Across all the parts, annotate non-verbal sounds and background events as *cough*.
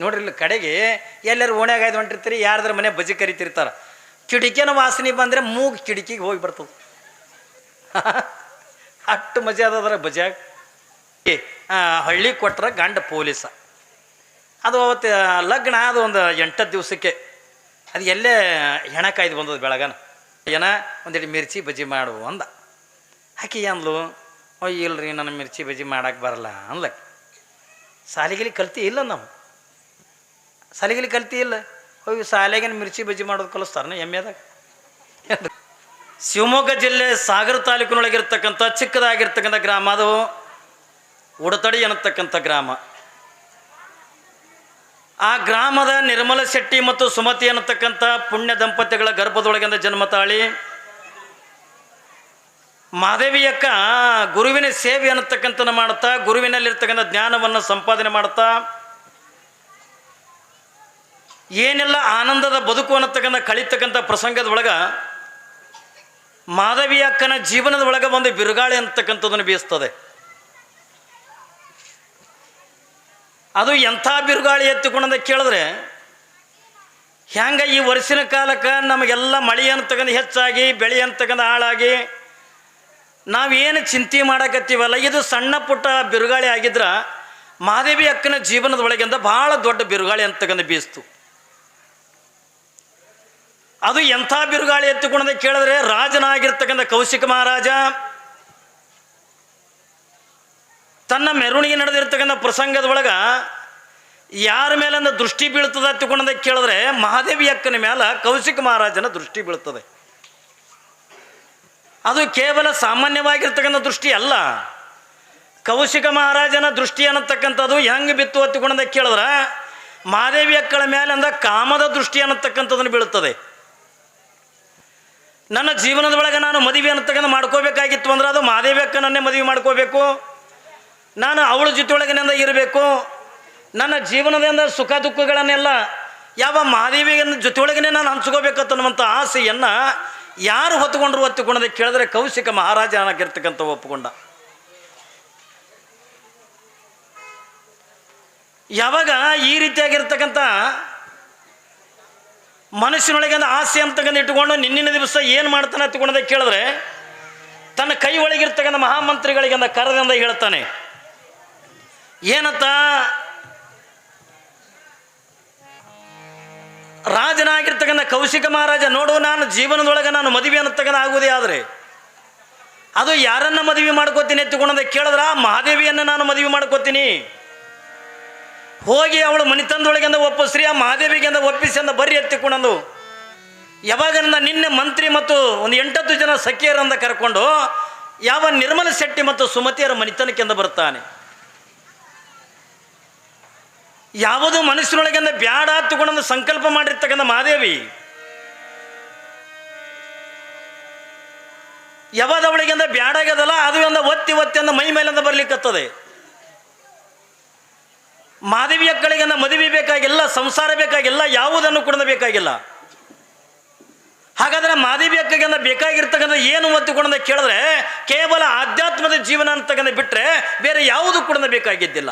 ನೋಡ್ರಿ ಇಲ್ಲಿ ಕಡೆಗೆ ಎಲ್ಲರೂ ಓಣ್ಯಾಗ ಆಯ್ದು ಹೊಂಟಿರ್ತೀರಿ, ಯಾರ್ದ್ರ ಮನೆ ಬಜಿ ಕರಿತಿರ್ತಾರ. ಕಿಡಿಕಿನ ವಾಸನೆ ಬಂದರೆ ಮೂಗು ಕಿಡಿಕಿಗೆ ಹೋಗಿ ಬರ್ತದೆ. *laughs* ಅಷ್ಟು ಮಜಾ ಅದದ್ರ ಬಜಾಗ ಏ ಹಳ್ಳಿ ಕೊಟ್ರ ಗಂಡ ಪೊಲೀಸ. ಅದು ಅವತ್ತು ಲಗ್ನ ಅದು ಒಂದು ಎಂಟತ್ತು ದಿವಸಕ್ಕೆ. ಅದು ಎಲ್ಲೇ ಹೆಣ ಕಾಯ್ದು ಬಂದದ ಬೆಳಗನ. ಏನ ಒಂದಿಟ್ಟು ಮಿರ್ಚಿ ಬಜ್ಜಿ ಮಾಡು ಅಂದ. ಆಕಿ ಅಂದ್ಲು ಅಯ್ಯ ಇಲ್ರಿ, ನನ್ನ ಮಿರ್ಚಿ ಬಜ್ಜಿ ಮಾಡಕ್ಕೆ ಬರಲ್ಲ ಅನ್ಲಕ್ಕೆ ಸಾಲಿಗಿಲಿ ಕಲ್ತಿ ಇಲ್ಲ ನಾವು. ಸಾಲಿಗಿಲಿ ಕಲ್ತಿ ಇಲ್ಲ. ಹೋಗಿ ಸಾಲೆಗಿನ ಮಿರ್ಚಿ ಬಜ್ಜಿ ಮಾಡೋದು ಕಲಿಸ್ತಾರನ ಎಮ್ಮೆದಾಗ. ಶಿವಮೊಗ್ಗ ಜಿಲ್ಲೆ ಸಾಗರ ತಾಲೂಕಿನೊಳಗಿರ್ತಕ್ಕಂಥ ಚಿಕ್ಕದಾಗಿರ್ತಕ್ಕಂಥ ಗ್ರಾಮ ಅದು. ಉಡತಡಿ ಅನ್ನತಕ್ಕಂಥ ಗ್ರಾಮ. ಆ ಗ್ರಾಮದ ನಿರ್ಮಲ ಶೆಟ್ಟಿ ಮತ್ತು ಸುಮತಿ ಅನ್ನತಕ್ಕಂಥ ಪುಣ್ಯ ದಂಪತಿಗಳ ಗರ್ಭದೊಳಗಿಂದ ಜನ್ಮ ತಾಳಿ. ಮಾದೇವಿಯಕ್ಕ ಗುರುವಿನ ಸೇವೆ ಅನ್ನತಕ್ಕಂಥನ ಮಾಡ್ತಾ, ಗುರುವಿನಲ್ಲಿರ್ತಕ್ಕಂಥ ಜ್ಞಾನವನ್ನು ಸಂಪಾದನೆ ಮಾಡ್ತಾ ಏನೆಲ್ಲ ಆನಂದದ ಬದುಕು ಅನ್ನತಕ್ಕಂಥ ಕಳಿತಕ್ಕಂಥ ಪ್ರಸಂಗದ ಒಳಗೆ ಮಾಧವಿ ಅಕ್ಕನ ಜೀವನದ ಒಳಗೆ ಒಂದು ಬಿರುಗಾಳಿ ಅಂತಕ್ಕಂಥದ್ದನ್ನು ಬೀಸ್ತದೆ. ಅದು ಎಂಥ ಬಿರುಗಾಳಿ ಎತ್ತಿಕೊಂಡಂತ ಕೇಳಿದ್ರೆ ಹೆಂಗೆ ಈ ವರ್ಷಿನ ಕಾಲಕ್ಕೆ ನಮಗೆಲ್ಲ ಮಳೆ ಅಂತಕ್ಕಂಥ ಹೆಚ್ಚಾಗಿ, ಬೆಳೆ ಅಂತಕ್ಕಂಥ ಹಾಳಾಗಿ ನಾವೇನು ಚಿಂತೆ ಮಾಡಕತ್ತೀವಲ್ಲ, ಇದು ಸಣ್ಣ ಪುಟ್ಟ ಬಿರುಗಾಳಿ ಆಗಿದ್ರ ಮಾದೇವಿ ಅಕ್ಕನ ಜೀವನದ ಒಳಗಿಂದ ಭಾಳ ದೊಡ್ಡ ಬಿರುಗಾಳಿ ಅಂತಕ್ಕಂಥ ಬೀಸ್ತು. ಅದು ಎಂಥ ಬಿರುಗಾಳಿ ಎತ್ತಿಕೊಂಡಂತ ಕೇಳಿದ್ರೆ ರಾಜನಾಗಿರ್ತಕ್ಕಂಥ ಕೌಶಿಕ ಮಹಾರಾಜ, ತನ್ನ ಮೆರವಣಿಗೆ ನಡೆದಿರ್ತಕ್ಕಂಥ ಪ್ರಸಂಗದ ಒಳಗೆ ಯಾರ ಮೇಲಿಂದ ದೃಷ್ಟಿ ಬೀಳ್ತದೆ ಎತ್ತಿಕೊಂಡಂತ ಕೇಳಿದ್ರೆ ಮಹಾದೇವಿ ಅಕ್ಕನ ಮೇಲೆ ಕೌಶಿಕ ಮಹಾರಾಜನ ದೃಷ್ಟಿ ಬೀಳ್ತದೆ. ಅದು ಕೇವಲ ಸಾಮಾನ್ಯವಾಗಿರ್ತಕ್ಕಂಥ ದೃಷ್ಟಿ ಅಲ್ಲ. ಕೌಶಿಕ ಮಹಾರಾಜನ ದೃಷ್ಟಿ ಅನ್ನತಕ್ಕಂಥದ್ದು ಹೆಂಗೆ ಬಿತ್ತು ಹತ್ತಿಕೊಂಡಂತ ಕೇಳಿದ್ರೆ ಮಹಾದೇವಿ ಅಕ್ಕಳ ಮೇಲೆ ಅಂದ ಕಾಮದ ದೃಷ್ಟಿ ಅನ್ನತಕ್ಕಂಥದ್ದನ್ನು ಬೀಳುತ್ತದೆ ನನ್ನ ಜೀವನದ ಒಳಗೆ ನಾನು ಮದುವೆ ಅಂತಕ್ಕಂಥ ಮಾಡ್ಕೋಬೇಕಾಗಿತ್ತು ಅಂದ್ರೆ ಅದು ಮಹಾದೇವಿ ಅಕ್ಕನನ್ನೇ ಮದುವೆ ಮಾಡ್ಕೋಬೇಕು. ನಾನು ಅವಳ ಜೊತೆಯೊಳಗಿನಿಂದ ಇರಬೇಕು. ನನ್ನ ಜೀವನದಿಂದ ಸುಖ ದುಃಖಗಳನ್ನೆಲ್ಲ ಯಾವ ಮಾದೇವಿಯನ್ನ ಜೊತೆ ಒಳಗೇನೆ ನಾನು ಹಂಚ್ಕೋಬೇಕನ್ನುವಂಥ ಆಸೆಯನ್ನು ಯಾರು ಹೊತ್ತುಕೊಂಡ್ರು ಹೊತ್ತುಕೊಂಡದೆ ಕೇಳಿದ್ರೆ ಕೌಶಿಕ ಮಹಾರಾಜ ಆಗಿರ್ತಕ್ಕಂಥ ಒಪ್ಪಿಕೊಂಡ. ಯಾವಾಗ ಈ ರೀತಿಯಾಗಿರ್ತಕ್ಕಂಥ ಮನಸ್ಸಿನೊಳಗೆ ಒಂದು ಆಸೆ ಅಂತಕ್ಕಂಥ ಇಟ್ಟುಕೊಂಡು ನಿನ್ನಿನ ದಿವಸ ಏನು ಮಾಡ್ತಾನೆ ಹತ್ಕೊಂಡದೆ ಕೇಳಿದ್ರೆ ತನ್ನ ಕೈ ಒಳಗಿರ್ತಕ್ಕಂಥ ಮಹಾಮಂತ್ರಿಗಳಿಗೆ ಅಂದ ಕರೆದಿಂದ ಹೇಳ್ತಾನೆ. ಏನಂತ? ರಾಜನಾಗಿರ್ತಕ್ಕಂಥ ಕೌಶಿಕ ಮಹಾರಾಜ, ನೋಡು ನಾನು ಜೀವನದೊಳಗೆ ನಾನು ಮದುವೆ ಅನ್ನತಕ್ಕಂಥ ಆಗುವುದೇ ಆದರೆ, ಅದು ಯಾರನ್ನ ಮದುವೆ ಮಾಡ್ಕೋತೀನಿ ಎತ್ತುಕೊಂಡಂತ ಕೇಳಿದ್ರ ಮಹಾದೇವಿಯನ್ನು ನಾನು ಮದುವೆ ಮಾಡ್ಕೋತೀನಿ. ಹೋಗಿ ಅವಳು ಮನಿತಂದೊಳಗಿಂದ ಒಪ್ಪಿಸ್ರಿ ಆ ಮಹಾದೇವಿಗಿಂದ ಒಪ್ಪಿಸಿ ಅಂದ ಬರ್ರಿ ಎತ್ತಿಕೊಂಡಂದು ಯಾವಾಗಂದ ನಿನ್ನೆ ಮಂತ್ರಿ ಮತ್ತು ಒಂದು ಎಂಟತ್ತು ಜನ ಸಖಿಯರಂದ ಕರ್ಕೊಂಡು ಯಾವ ನಿರ್ಮಲ ಶೆಟ್ಟಿ ಮತ್ತು ಸುಮತಿಯರ ಮನಿತನಕ್ಕೆಂದ ಬರ್ತಾನೆ. ಯಾವುದು ಮನಸ್ಸಿನೊಳಗೆಂದ ಬ್ಯಾಡ ಹತ್ತುಕೊಂಡಂದು ಸಂಕಲ್ಪ ಮಾಡಿರ್ತಕ್ಕಂಥ ಮಹಾದೇವಿ. ಯಾವಾಗ ಅವಳಿಗಿಂದ ಬ್ಯಾಡಾಗ್ಯದಲ್ಲ ಅದು ಒಂದು ಒತ್ತಿ ಒತ್ತಿ ಅಂದ ಮೈ ಮೇಲಿಂದ ಬರ್ಲಿಕ್ಕತ್ತದೆ. ಮಾದೇವಿ ಅಕ್ಕಳಿಗೆಂದ ಮದುವೆ ಬೇಕಾಗಿಲ್ಲ, ಸಂಸಾರ ಬೇಕಾಗಿಲ್ಲ, ಯಾವುದನ್ನು ಕೂಡ ಬೇಕಾಗಿಲ್ಲ. ಹಾಗಾದ್ರೆ ಮಾದೇವಿ ಅಕ್ಕಗೆಂದ ಬೇಕಾಗಿರ್ತಕ್ಕಂಥ ಏನು ಮತ್ತು ಕೊಡದ ಕೇಳಿದ್ರೆ, ಕೇವಲ ಆಧ್ಯಾತ್ಮದ ಜೀವನ ಅಂತಕ್ಕಂಥ ಬಿಟ್ಟರೆ ಬೇರೆ ಯಾವುದು ಕೂಡ ಬೇಕಾಗಿದ್ದಿಲ್ಲ.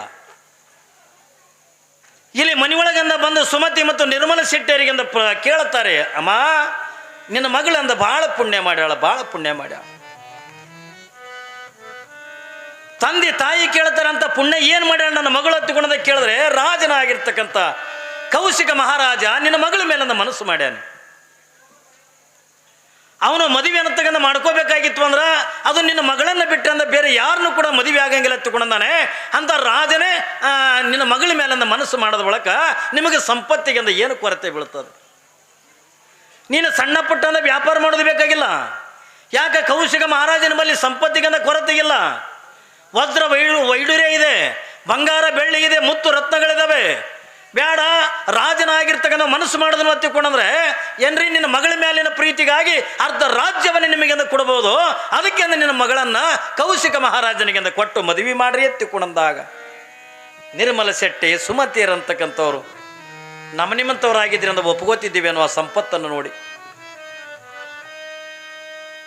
ಇಲ್ಲಿ ಮನೆಯೊಳಗಿಂದ ಬಂದು ಸುಮತಿ ಮತ್ತು ನಿರ್ಮಲ ಶೆಟ್ಟಿಯರಿಗೆಂದ ಕೇಳುತ್ತಾರೆ, ಅಮ್ಮ, ನಿನ್ನ ಮಗಳಂದ ಭಾಳ ಪುಣ್ಯ ಮಾಡ್ಯಾಳ, ಭಾಳ ಪುಣ್ಯ ಮಾಡ್ಯಾಳ. ತಂದೆ ತಾಯಿ ಕೇಳ್ತಾರೆ ಅಂತ ಪುಣ್ಯ ಏನು ಮಾಡ್ಯಾಳ ನನ್ನ ಮಗಳು ತಗೊಂಡ ಕೇಳಿದ್ರೆ ರಾಜನಾಗಿರ್ತಕ್ಕಂಥ ಕೌಶಿಕ ಮಹಾರಾಜ ನಿನ್ನ ಮಗಳ ನನ್ನ ಮನಸ್ಸು ಮಾಡ್ಯಾನೆ. ಅವನು ಮದುವೆ ಅನ್ನತಕ್ಕಂಥ ಮಾಡ್ಕೋಬೇಕಾಗಿತ್ತು ಅಂದ್ರೆ ಅದು ನಿನ್ನ ಮಗಳನ್ನು ಬಿಟ್ಟಂದ ಬೇರೆ ಯಾರನ್ನೂ ಕೂಡ ಮದುವೆ ಆಗಂಗಿಲ್ಲ ತಗೊಂಡಾನೆ ಅಂತ ರಾಜನೇ ನಿನ್ನ ಮಗಳ ಮೇಲಂದ ಮನಸ್ಸು ಮಾಡೋದ ಬಳಕ ನಿಮಗೆ ಸಂಪತ್ತಿಗೆಂದ ಏನು ಕೊರತೆ ಬೀಳ್ತದೆ? ನೀನು ಸಣ್ಣ ಪುಟ್ಟ ಅಂದ್ರೆ ವ್ಯಾಪಾರ ಮಾಡೋದು ಬೇಕಾಗಿಲ್ಲ. ಯಾಕೆ ಕೌಶಿಕ ಮಹಾರಾಜನ ಬಳಿ ಸಂಪತ್ತಿಗೆಂದ ಕೊರತೆ ಇಲ್ಲ? ವಜ್ರ ವೈಡು ವೈಡೂರ್ಯ ಇದೆ, ಬಂಗಾರ ಬೆಳ್ಳಿ ಇದೆ, ಮುತ್ತು ರತ್ನಗಳಿದ್ದಾವೆ ಬೇಡ, ರಾಜನಾಗಿರ್ತಕ್ಕಂಥ ಮನಸ್ಸು ಮಾಡೋದನ್ನು ಒತ್ತಿಕೊಂಡಂದ್ರೆ, ಏನ್ರಿ ನಿನ್ನ ಮಗಳ ಮೇಲಿನ ಪ್ರೀತಿಗಾಗಿ ಅರ್ಧ ರಾಜ್ಯವನ್ನು ನಿಮಗೆಂದು ಕೊಡಬಹುದು. ಅದಕ್ಕೆ ನಿನ್ನ ಮಗಳನ್ನ ಕೌಶಿಕ ಮಹಾರಾಜನಿಗೆಂದ ಕೊಟ್ಟು ಮದುವೆ ಮಾಡ್ರಿ ಎತ್ತಿಕೊಂಡಂದಾಗ. ನಿರ್ಮಲ ಶೆಟ್ಟಿ ಸುಮತಿಯರಂತಕ್ಕಂಥವ್ರು ನಮ್ಮ ನಿಮ್ಮಂಥವ್ರಾಗಿದ್ದೀರಿ ಅಂತ ಒಪ್ಕೋತಿದ್ದೀವಿ ಅನ್ನುವ ಸಂಪತ್ತನ್ನು ನೋಡಿ.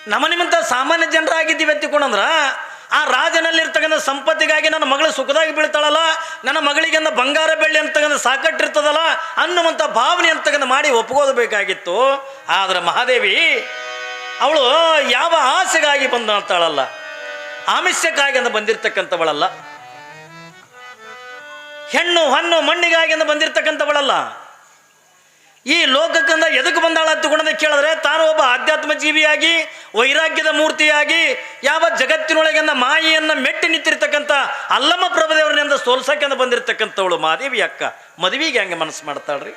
ನಮ್ಮ ನಿಮ್ಮಂಥ ಸಾಮಾನ್ಯ ಜನರಾಗಿದ್ದೀವಿ ಎತ್ತಿಕೊಂಡಂದ್ರ ಆ ರಾಜನಲ್ಲಿರ್ತಕ್ಕಂಥ ಸಂಪತ್ತಿಗಾಗಿ ನನ್ನ ಮಗಳು ಸುಖದಾಗಿ ಬೀಳ್ತಾಳಲ್ಲ, ನನ್ನ ಮಗಳಿಗೆಂದ ಬಂಗಾರ ಬೆಳ್ಳಿ ಅಂತಕ್ಕಂಥ ಸಾಕಟ್ಟಿರ್ತದಲ್ಲ ಅನ್ನುವಂಥ ಭಾವನೆ ಅಂತಕ್ಕಂಥ ಮಾಡಿ ಒಪ್ಕೋದಬೇಕಾಗಿತ್ತು ಆದರೆ ಮಹಾದೇವಿ, ಅವಳು ಯಾವ ಆಸೆಗಾಗಿ ಬಂದಂತಾಳಲ್ಲ ಆಮಿಷ್ಯಕ್ಕಾಗಿ ಅಂತ ಬಂದಿರತಕ್ಕಂಥವಳಲ್ಲ. ಹೆಣ್ಣು ಹಣ್ಣು ಮಣ್ಣಿಗಾಗಿ ಅಂತ ಬಂದಿರತಕ್ಕಂಥವಳಲ್ಲ. ಈ ಲೋಕಕ್ಕಂದ ಎದಕ್ಕೆ ಬಂದಾಳ ಅಂತ ಕೇಳಿದ್ರೆ ತಾನು ಒಬ್ಬ ಆಧ್ಯಾತ್ಮ ಜೀವಿಯಾಗಿ ವೈರಾಗ್ಯದ ಮೂರ್ತಿಯಾಗಿ ಯಾವ ಜಗತ್ತಿನೊಳಗಿನ ಮಾಯೆಯನ್ನು ಮೆಟ್ಟಿ ನಿಂತಿರ್ತಕ್ಕಂಥ ಅಲ್ಲಮ್ಮ ಪ್ರಭುದೇವರನಿಂದ ಅಂತ ಬಂದಿರತಕ್ಕಂಥವಳು ಮಾದೇವಿ ಅಕ್ಕ. ಮದುವೆಗೆ ಹೆಂಗೆ ಮನಸ್ಸು ಮಾಡ್ತಾಳ್ರಿ?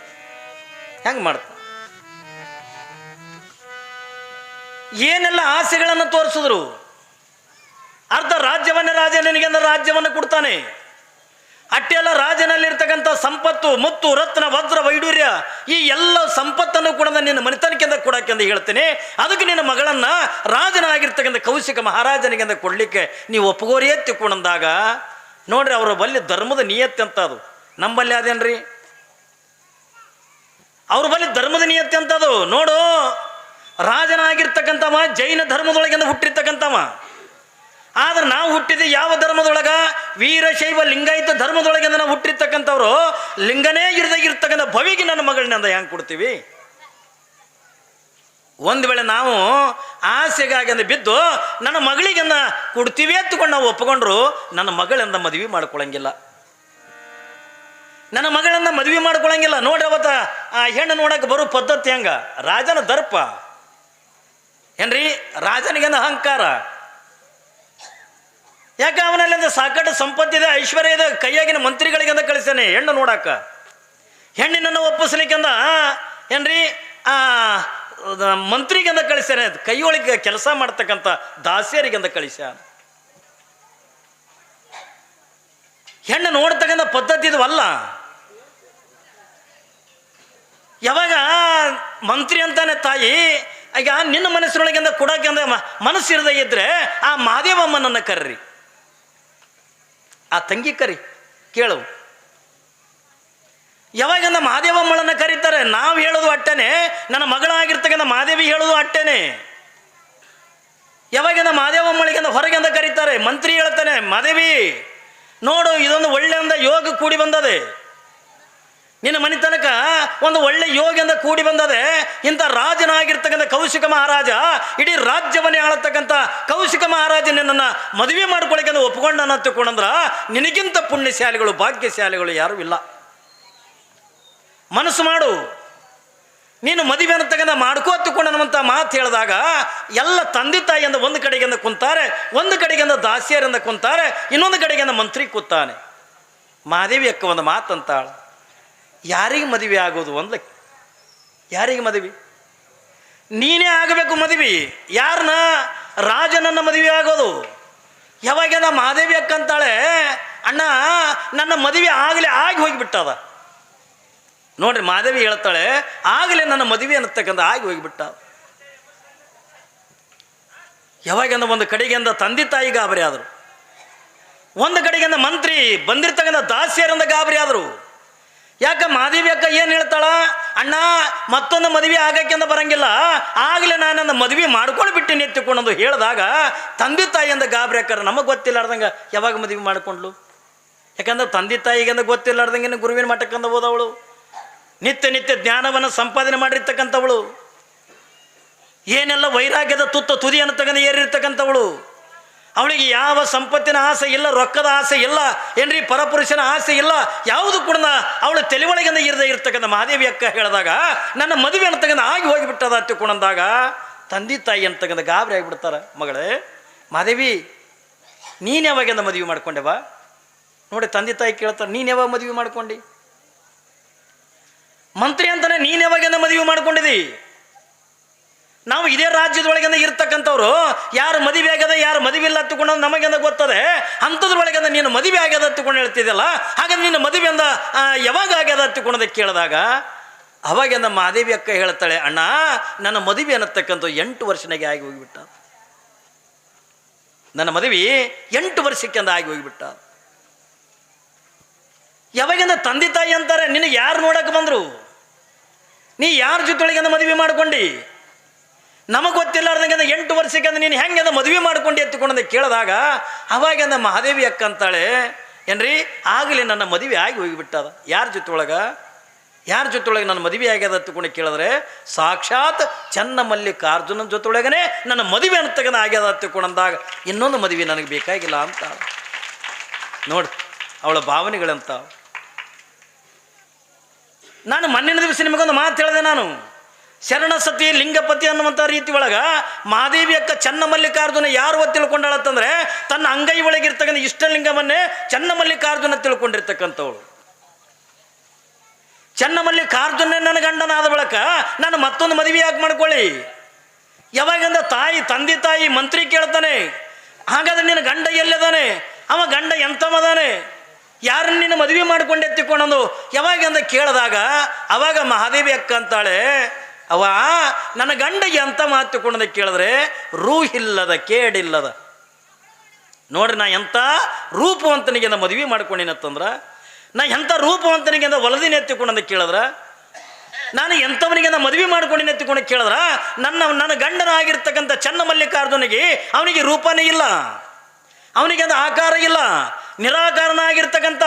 ಹೆಂಗೆ ಮಾಡ್ತಾ? ಏನೆಲ್ಲ ಆಸೆಗಳನ್ನು ತೋರಿಸಿದ್ರು? ಅರ್ಧ ರಾಜ್ಯವನ್ನೇ ರಾಜ ನಿನಗೆ ರಾಜ್ಯವನ್ನು ಕೊಡ್ತಾನೆ. ಅಟ್ಟೆಲ್ಲ ರಾಜನಲ್ಲಿರ್ತಕ್ಕಂಥ ಸಂಪತ್ತು, ಮುತ್ತು, ರತ್ನ, ವಜ್ರ ವೈಡೂರ್ಯ ಈ ಎಲ್ಲ ಸಂಪತ್ತನ್ನು ಕೂಡ ನಿನ್ನ ಮನೆತನಕ್ಕಿಂದ ಕೊಡೋಕೆಂದು ಹೇಳ್ತೇನೆ. ಅದಕ್ಕೆ ನಿನ್ನ ಮಗಳನ್ನು ರಾಜನಾಗಿರ್ತಕ್ಕಂಥ ಕೌಶಿಕ ಮಹಾರಾಜನಿಗೆಂದ ಕೊಡಲಿಕ್ಕೆ ನೀವು ಒಪ್ಪಗೋರಿ ತಿಳ್ಕೊಂಡಂದಾಗ, ನೋಡ್ರಿ ಅವರ ಬಲ್ಲಿ ಧರ್ಮದ ನಿಯತ್ತೆ ಅಂತ ಅದು. ನಮ್ಮಲ್ಲಿ ಅದೇನ್ರಿ? ಅವ್ರ ಬಳಿ ಧರ್ಮದ ನಿಯತ್ತೆ ಅಂತದು ನೋಡು, ರಾಜನಾಗಿರ್ತಕ್ಕಂಥವ ಜೈನ ಧರ್ಮದೊಳಗಿಂದ ಹುಟ್ಟಿರ್ತಕ್ಕಂಥವ. ಆದ್ರೆ ನಾವು ಹುಟ್ಟಿದ ಯಾವ ಧರ್ಮದೊಳಗ? ವೀರಶೈವ ಲಿಂಗಾಯಿತ ಧರ್ಮದೊಳಗಿಂದ ನಾವು ಹುಟ್ಟಿರ್ತಕ್ಕಂಥವ್ರು. ಲಿಂಗನೇ ಇರದಾಗಿರ್ತಕ್ಕಂಥ ಭವಿಗೆ ನನ್ನ ಮಗಳನ್ನ ಹೆಂಗೆ ಕೊಡ್ತೀವಿ? ಒಂದು ವೇಳೆ ನಾವು ಆಸೆಗಾಗಿ ಅಂದ ಬಿದ್ದು ನನ್ನ ಮಗಳಿಗೆನ್ನ ಕೊಡ್ತೀವಿ ಎತ್ಕೊಂಡು ನಾವು ಒಪ್ಕೊಂಡ್ರು, ನನ್ನ ಮಗಳಿಂದ ಮದುವೆ ಮಾಡ್ಕೊಳ್ಳಂಗಿಲ್ಲ ನನ್ನ ಮಗಳನ್ನ ಮದುವೆ ಮಾಡ್ಕೊಳ್ಳಂಗಿಲ್ಲ ನೋಡ್ರಿ ಅವತ್ತ ಆ ಹೆಣ್ಣು ನೋಡಕ್ಕೆ ಬರೋ ಪದ್ಧತಿ ಹೆಂಗ? ರಾಜನ ದರ್ಪ. ಏನ್ರಿ? ರಾಜನಿಗೆನ ಅಹಂಕಾರ. ಯಾಕೆ ಅವನಲ್ಲಿಂದ ಸಾಕಷ್ಟು ಸಂಪತ್ತಿದೆ, ಐಶ್ವರ್ಯ ಇದೆ, ಕೈಯಾಗಿನ ಮಂತ್ರಿಗಳಿಗೆಂದ ಕಳಿಸ್ತಾನೆ, ಹೆಣ್ಣು ನೋಡಾಕ. ಹೆಣ್ಣಿನನ್ನು ಒಪ್ಪಿಸ್ಲಿಕ್ಕೆಂದ ಏನ್ರಿ, ಆ ಮಂತ್ರಿಗೆಂದ ಕಳಿಸ್ತಾನೆ ಕೈಯೊಳಗೆ ಕೆಲಸ ಮಾಡ್ತಕ್ಕಂಥ ದಾಸಿಯರಿಗೆಂದ ಕಳಿಸ್ಯಾನ ಹೆಣ್ಣು ನೋಡ್ತಕ್ಕಂಥ ಪದ್ಧತಿ ಇದು ಅಲ್ಲ. ಯಾವಾಗ ಮಂತ್ರಿ ಅಂತಾನೆ ತಾಯಿ ಈಗ ನಿನ್ನ ಮನಸ್ಸಿನೊಳಗಿಂದ ಕೊಡೋಕೆ ಮನಸ್ಸಿರದೇ ಇದ್ದರೆ ಆ ಮಾದೇವಮ್ಮನನ್ನು ಕರ್ರಿ. ಆ ತಂಗಿ ಕರಿ, ಕೇಳು. ಯಾವಾಗಂದ ಮಹಾದೇವಮ್ಮಳನ್ನ ಕರೀತಾರೆ? ನಾವು ಹೇಳೋದು ಅಟ್ಟೆನೆ. ನನ್ನ ಮಗಳಾಗಿರ್ತಕ್ಕಂಥ ಮಹಾದೇವಿ ಹೇಳೋದು ಅಟ್ಟೆನೆ. ಯಾವಾಗಿಂದ ಮಾದೇವಮ್ಮಳಿಗೆಂದ ಹೊರಗೆಂದ ಕರೀತಾರೆ? ಮಂತ್ರಿ ಹೇಳ್ತಾನೆ ಮಾದೇವಿ ನೋಡು, ಇದೊಂದು ಒಳ್ಳೆಯಂದ ಯೋಗ ಕೂಡಿ ಬಂದದೆ. ನಿನ್ನ ಮನೆ ತನಕ ಒಂದು ಒಳ್ಳೆ ಯೋಗಿಯಿಂದ ಕೂಡಿ ಬಂದದೆ, ಇಂಥ ರಾಜನಾಗಿರ್ತಕ್ಕಂಥ ಕೌಶಿಕ ಮಹಾರಾಜ, ಇಡೀ ರಾಜ್ಯವನ್ನೇ ಆಳತಕ್ಕಂಥ ಕೌಶಿಕ ಮಹಾರಾಜ ನಿನ್ನನ್ನು ಮದುವೆ ಮಾಡ್ಕೊಳಕ್ಕೆ ಒಪ್ಕೊಂಡನ ತಿಳ್ಕೊಂಡಂದ್ರ ನಿನಗಿಂತ ಪುಣ್ಯಶಾಲಿಗಳು, ಭಾಗ್ಯಶಾಲಿಗಳು ಯಾರೂ ಇಲ್ಲ. ಮನಸ್ಸು ಮಾಡು. ನೀನು ಮದುವೆ ಅನ್ನತಕ್ಕಂಥ ಅನ್ನುವಂಥ ಮಾತು ಹೇಳಿದಾಗ, ಎಲ್ಲ ತಂದೆ ತಾಯಿಯಿಂದ ಒಂದು ಕಡೆಗಿಂದ ಕುಂತಾರೆ, ಒಂದು ಕಡೆಗಿಂದ ದಾಸಿಯರಿಂದ ಕುಂತಾರೆ, ಇನ್ನೊಂದು ಕಡೆಗಿಂದ ಮಂತ್ರಿ ಕೂತಾನೆ. ಮಹಾದೇವಿ ಅಕ್ಕ ಒಂದು ಮಾತಂತಾಳ. ಯಾರಿಗೆ ಮದುವೆ ಆಗೋದು ಒಂದ್ಲ ಯಾರಿಗೆ ಮದುವೆ? ನೀನೇ ಆಗಬೇಕು ಮದುವೆ. ಯಾರನ್ನ ರಾಜನನ್ನ ಮದುವೆ ಆಗೋದು. ಯಾವಾಗ ಮಾದೇವಿ ಅಕ್ಕ ಅಂತಾಳೆ, ಅಣ್ಣ, ನನ್ನ ಮದುವೆ ಆಗಲೇ ಆಗಿ ಹೋಗಿಬಿಟ್ಟದ. ನೋಡ್ರಿ ಮಾದೇವಿ ಹೇಳ್ತಾಳೆ, ಆಗಲೇ ನನ್ನ ಮದುವೆ ಅನ್ನತಕ್ಕಂಥ ಆಗಿ ಹೋಗಿಬಿಟ್ಟ. ಯಾವಾಗಂದ ಒಂದು ಕಡೆಗೆಂದ ತಂದೆ ತಾಯಿ ಗಾಬರಿ ಆದರು. ಒಂದು ಕಡೆಗಿಂದ ಮಂತ್ರಿ, ಬಂದಿರ್ತಕ್ಕಂಥ ದಾಸಿಯರಿಂದ ಗಾಬರಿ ಆದರು. ಯಾಕೆ ಮಾದೇವಿ ಅಕ್ಕ ಏನು ಹೇಳ್ತಾಳ? ಅಣ್ಣ, ಮತ್ತೊಂದು ಮದುವೆ ಅಂತ ಬರಂಗಿಲ್ಲ. ಆಗಲೇ ನಾನು ನನ್ನ ಮದುವೆ ಮಾಡ್ಕೊಂಡು ಬಿಟ್ಟಿನಿ ಎತ್ತಿಕೊಂಡು ಹೇಳಿದಾಗ, ತಂದೆ ತಾಯಿಯಿಂದ ಗಾಬರಿ ಅಕ್ಕಾರ, ನಮಗೆ ಗೊತ್ತಿಲ್ಲಾರ್ದಂಗೆ ಯಾವಾಗ ಮದುವೆ ಮಾಡ್ಕೊಂಡ್ಲು? ಯಾಕಂದ್ರೆ ತಂದೆ ತಾಯಿಗೆಂದ ಗೊತ್ತಿಲ್ಲಾರ್ದಂಗೆ ಗುರುವಿನ ಮಠಕ್ಕಂದ ಹೋದವಳು. ನಿತ್ಯ ನಿತ್ಯ ಜ್ಞಾನವನ್ನು ಸಂಪಾದನೆ ಮಾಡಿರ್ತಕ್ಕಂಥವಳು. ಏನೆಲ್ಲ ವೈರಾಗ್ಯದ ತುತ್ತ ತುದಿಯನ್ನು ತಗೊಂಡು ಏರಿರ್ತಕ್ಕಂಥವಳು. ಅವಳಿಗೆ ಯಾವ ಸಂಪತ್ತಿನ ಆಸೆ ಇಲ್ಲ, ರೊಕ್ಕದ ಆಸೆ ಇಲ್ಲ, ಏನ್ರಿ ಪರಪುರುಷನ ಆಸೆ ಇಲ್ಲ, ಯಾವುದು ಕೂಡ ಅವಳ ತೆಲಿವೊಳಗಿಂದ ಇರದೇ ಇರ್ತಕ್ಕಂಥ ಮಹಾದೇವಿ ಅಕ್ಕ ಹೇಳಿದಾಗ, ನನ್ನ ಮದುವೆ ಅಂತಕ್ಕಂಥ ಆಗಿ ಹೋಗಿಬಿಟ್ಟದ ಕುಣಂದಾಗ ತಂದೆ ತಾಯಿ ಅಂತಕ್ಕಂಥ ಗಾಬರಿ ಆಗಿಬಿಡ್ತಾರೆ. ಮಗಳೇ, ಮಹಾದೇವಿ, ನೀನು ಯಾವಾಗಿಂದ ಮದುವೆ ಮಾಡ್ಕೊಂಡೆವ? ನೋಡಿ, ತಂದೆ ತಾಯಿ ಕೇಳ್ತಾರೆ, ನೀನು ಯಾವಾಗ ಮದುವೆ ಮಾಡ್ಕೊಂಡು? ಮಂತ್ರಿ ಅಂತಾನೆ, ನೀನು ಯಾವಾಗಿಂದ ಮದುವೆ ಮಾಡ್ಕೊಂಡಿದಿ? ನಾವು ಇದೇ ರಾಜ್ಯದೊಳಗಿಂದ ಇರ್ತಕ್ಕಂಥವ್ರು, ಯಾರು ಮದುವೆ ಆಗ್ಯದ ಯಾರು ಮದುವೆ ಇಲ್ಲ ಹತ್ತುಕೊಂಡು ನಮಗೆಂದ ಗೊತ್ತದೆ? ಅಂಥದ್ರೊಳಗಿಂದ ನೀನು ಮದುವೆ ಆಗ್ಯದ ಹತ್ತುಕೊಂಡು ಹೇಳ್ತಿದ್ದಲ್ಲ ಹಾಗೆ ನಿನ್ನ ಮದುವೆಯಿಂದ ಯಾವಾಗ ಆಗ್ಯದ ಹತ್ತುಕೊಂಡದ ಕೇಳಿದಾಗ, ಅವಾಗಿಂದ ಮಾದೇವಿ ಅಕ್ಕ ಹೇಳ್ತಾಳೆ, ಅಣ್ಣ, ನನ್ನ ಮದುವೆ ಅನ್ನತಕ್ಕಂಥ ಎಂಟು ವರ್ಷನಾಗೆ ಆಗಿ ಹೋಗಿಬಿಟ್ಟ. ನನ್ನ ಮದುವೆ ಎಂಟು ವರ್ಷಕ್ಕೆಂದ ಆಗಿ ಹೋಗಿಬಿಟ್ಟ. ಯಾವಾಗಿಂದ ತಂದೆ ತಾಯಿ ಅಂತಾರೆ, ನಿನಗೆ ಯಾರು ನೋಡಕ್ಕೆ ಬಂದರು? ನೀ ಯಾರ ಜೊತೆಯೊಳಗಿಂದ ಮದುವೆ ಮಾಡ್ಕೊಂಡಿ? ನಮಗೆ ಗೊತ್ತಿಲ್ಲಾರ್ದಂಗೆ ಎಂಟು ವರ್ಷಕ್ಕೆ ಅಂದ್ರೆ ನೀನು ಹೆಂಗೆ ಮದುವೆ ಮಾಡ್ಕೊಂಡು ಎತ್ತುಕೊಂಡಂದ ಕೇಳಿದಾಗ, ಅವಾಗ ಅಂದ ಮಹಾದೇವಿ ಅಕ್ಕ ಅಂತಾಳೆ, ಏನ್ರಿ, ಆಗಲಿ ನನ್ನ ಮದುವೆ ಆಗಿ ಹೋಗಿಬಿಟ್ಟದ. ಯಾರ ಜೊತೆ ಒಳಗ ಯಾರ ಜೊತೆಯೊಳಗೆ ನನ್ನ ಮದುವೆ ಆಗ್ಯದ ಅಂತಕೊಂಡು ಕೇಳಿದ್ರೆ, ಸಾಕ್ಷಾತ್ ಚನ್ನ ಮಲ್ಲಿಕಾರ್ಜುನನ ಜೊತೆಯೊಳಗನೆ ನನ್ನ ಮದುವೆ ಅಂತಗನ ಆಗ್ಯದ ಅಂದಾಗ, ಇನ್ನೊಂದು ಮದುವೆ ನನಗೆ ಬೇಕಾಗಿಲ್ಲ ಅಂತ. ನೋಡಿ, ಅವಳ ಭಾವನೆಗಳಂತ ನಾನು ಮಣ್ಣಿನ ದಿವಸ ನಿಮಗೊಂದು ಮಾತು ಹೇಳಿದೆ ನಾನು. ಶರಣ ಸತಿ ಲಿಂಗಪತಿ ಅನ್ನುವಂಥ ರೀತಿ ಒಳಗೆ ಮಹಾದೇವಿ ಅಕ್ಕ ಚನ್ನ ಮಲ್ಲಿಕಾರ್ಜುನ ಯಾರು ತಿಳ್ಕೊಂಡಾಳತ್ತಂದ್ರೆ ತನ್ನ ಅಂಗೈ ಒಳಗಿರ್ತಕ್ಕಂಥ ಇಷ್ಟಲಿಂಗವನ್ನೇ ಚನ್ನ ಮಲ್ಲಿಕಾರ್ಜುನ ತಿಳ್ಕೊಂಡಿರ್ತಕ್ಕಂಥವಳು. ಚನ್ನ ಮಲ್ಲಿಕಾರ್ಜುನ ನನ್ನ ಗಂಡನಾದ ಬಳಕ ನಾನು ಮತ್ತೊಂದು ಮದುವೆ ಯಾಕೆ ಮಾಡ್ಕೊಳ್ಳಿ? ಯಾವಾಗಂದ ತಾಯಿ, ತಂದೆ, ತಾಯಿ, ಮಂತ್ರಿ ಕೇಳ್ತಾನೆ, ಹಾಗಾದ್ರೆ ನಿನ್ನ ಗಂಡ ಎಲ್ಲದಾನೆ? ಅವ ಗಂಡ ಎಂತಮದಾನೆ? ಯಾರನ್ನ ನಿನ್ನ ಮದುವೆ ಮಾಡ್ಕೊಂಡೆ ಎತ್ತಿಕೊಂಡಂದು ಯಾವಾಗಂದ ಕೇಳಿದಾಗ, ಅವಾಗ ಮಹಾದೇವಿ ಅಕ್ಕ ಅಂತಾಳೆ ಅವ ನನ್ನ ಗಂಡ ಎಂಥ ಮಾತು ಕುಣದ ಕೇಳಿದ್ರೆ, ರೂಹಿಲ್ಲದ, ಕೇಡಿಲ್ಲದ. ನೋಡ್ರಿ, ನಾ ಎಂಥ ರೂಪವಂತನಿಗೆ ನಾ ಮದುವೆ ಮಾಡ್ಕೊಂಡಿನತ್ತಂದ್ರ, ನಾ ಎಂಥ ರೂಪವಂತನಿಗೆ ಅಂದ ಹೊಲದಿನ ಎತ್ತಿಕೊಂಡಂದ ಕೇಳಿದ್ರ, ನಾನು ಎಂಥವನಿಗೆ ನಾನು ಮದುವೆ ಮಾಡ್ಕೊಂಡಿನ ಎತ್ತಿಕೊಂಡು ಕೇಳಿದ್ರ, ನನ್ನ ನನ್ನ ಗಂಡನ ಆಗಿರ್ತಕ್ಕಂಥ ಚನ್ನ ಮಲ್ಲಿಕಾರ್ಜುನಿಗೆ ಅವನಿಗೆ ರೂಪನೇ ಇಲ್ಲ. ಅವನಿಗೆ ಅದು ಆಕಾರ ಇಲ್ಲ. ನಿರಾಕಾರನಾಗಿರ್ತಕ್ಕಂಥ,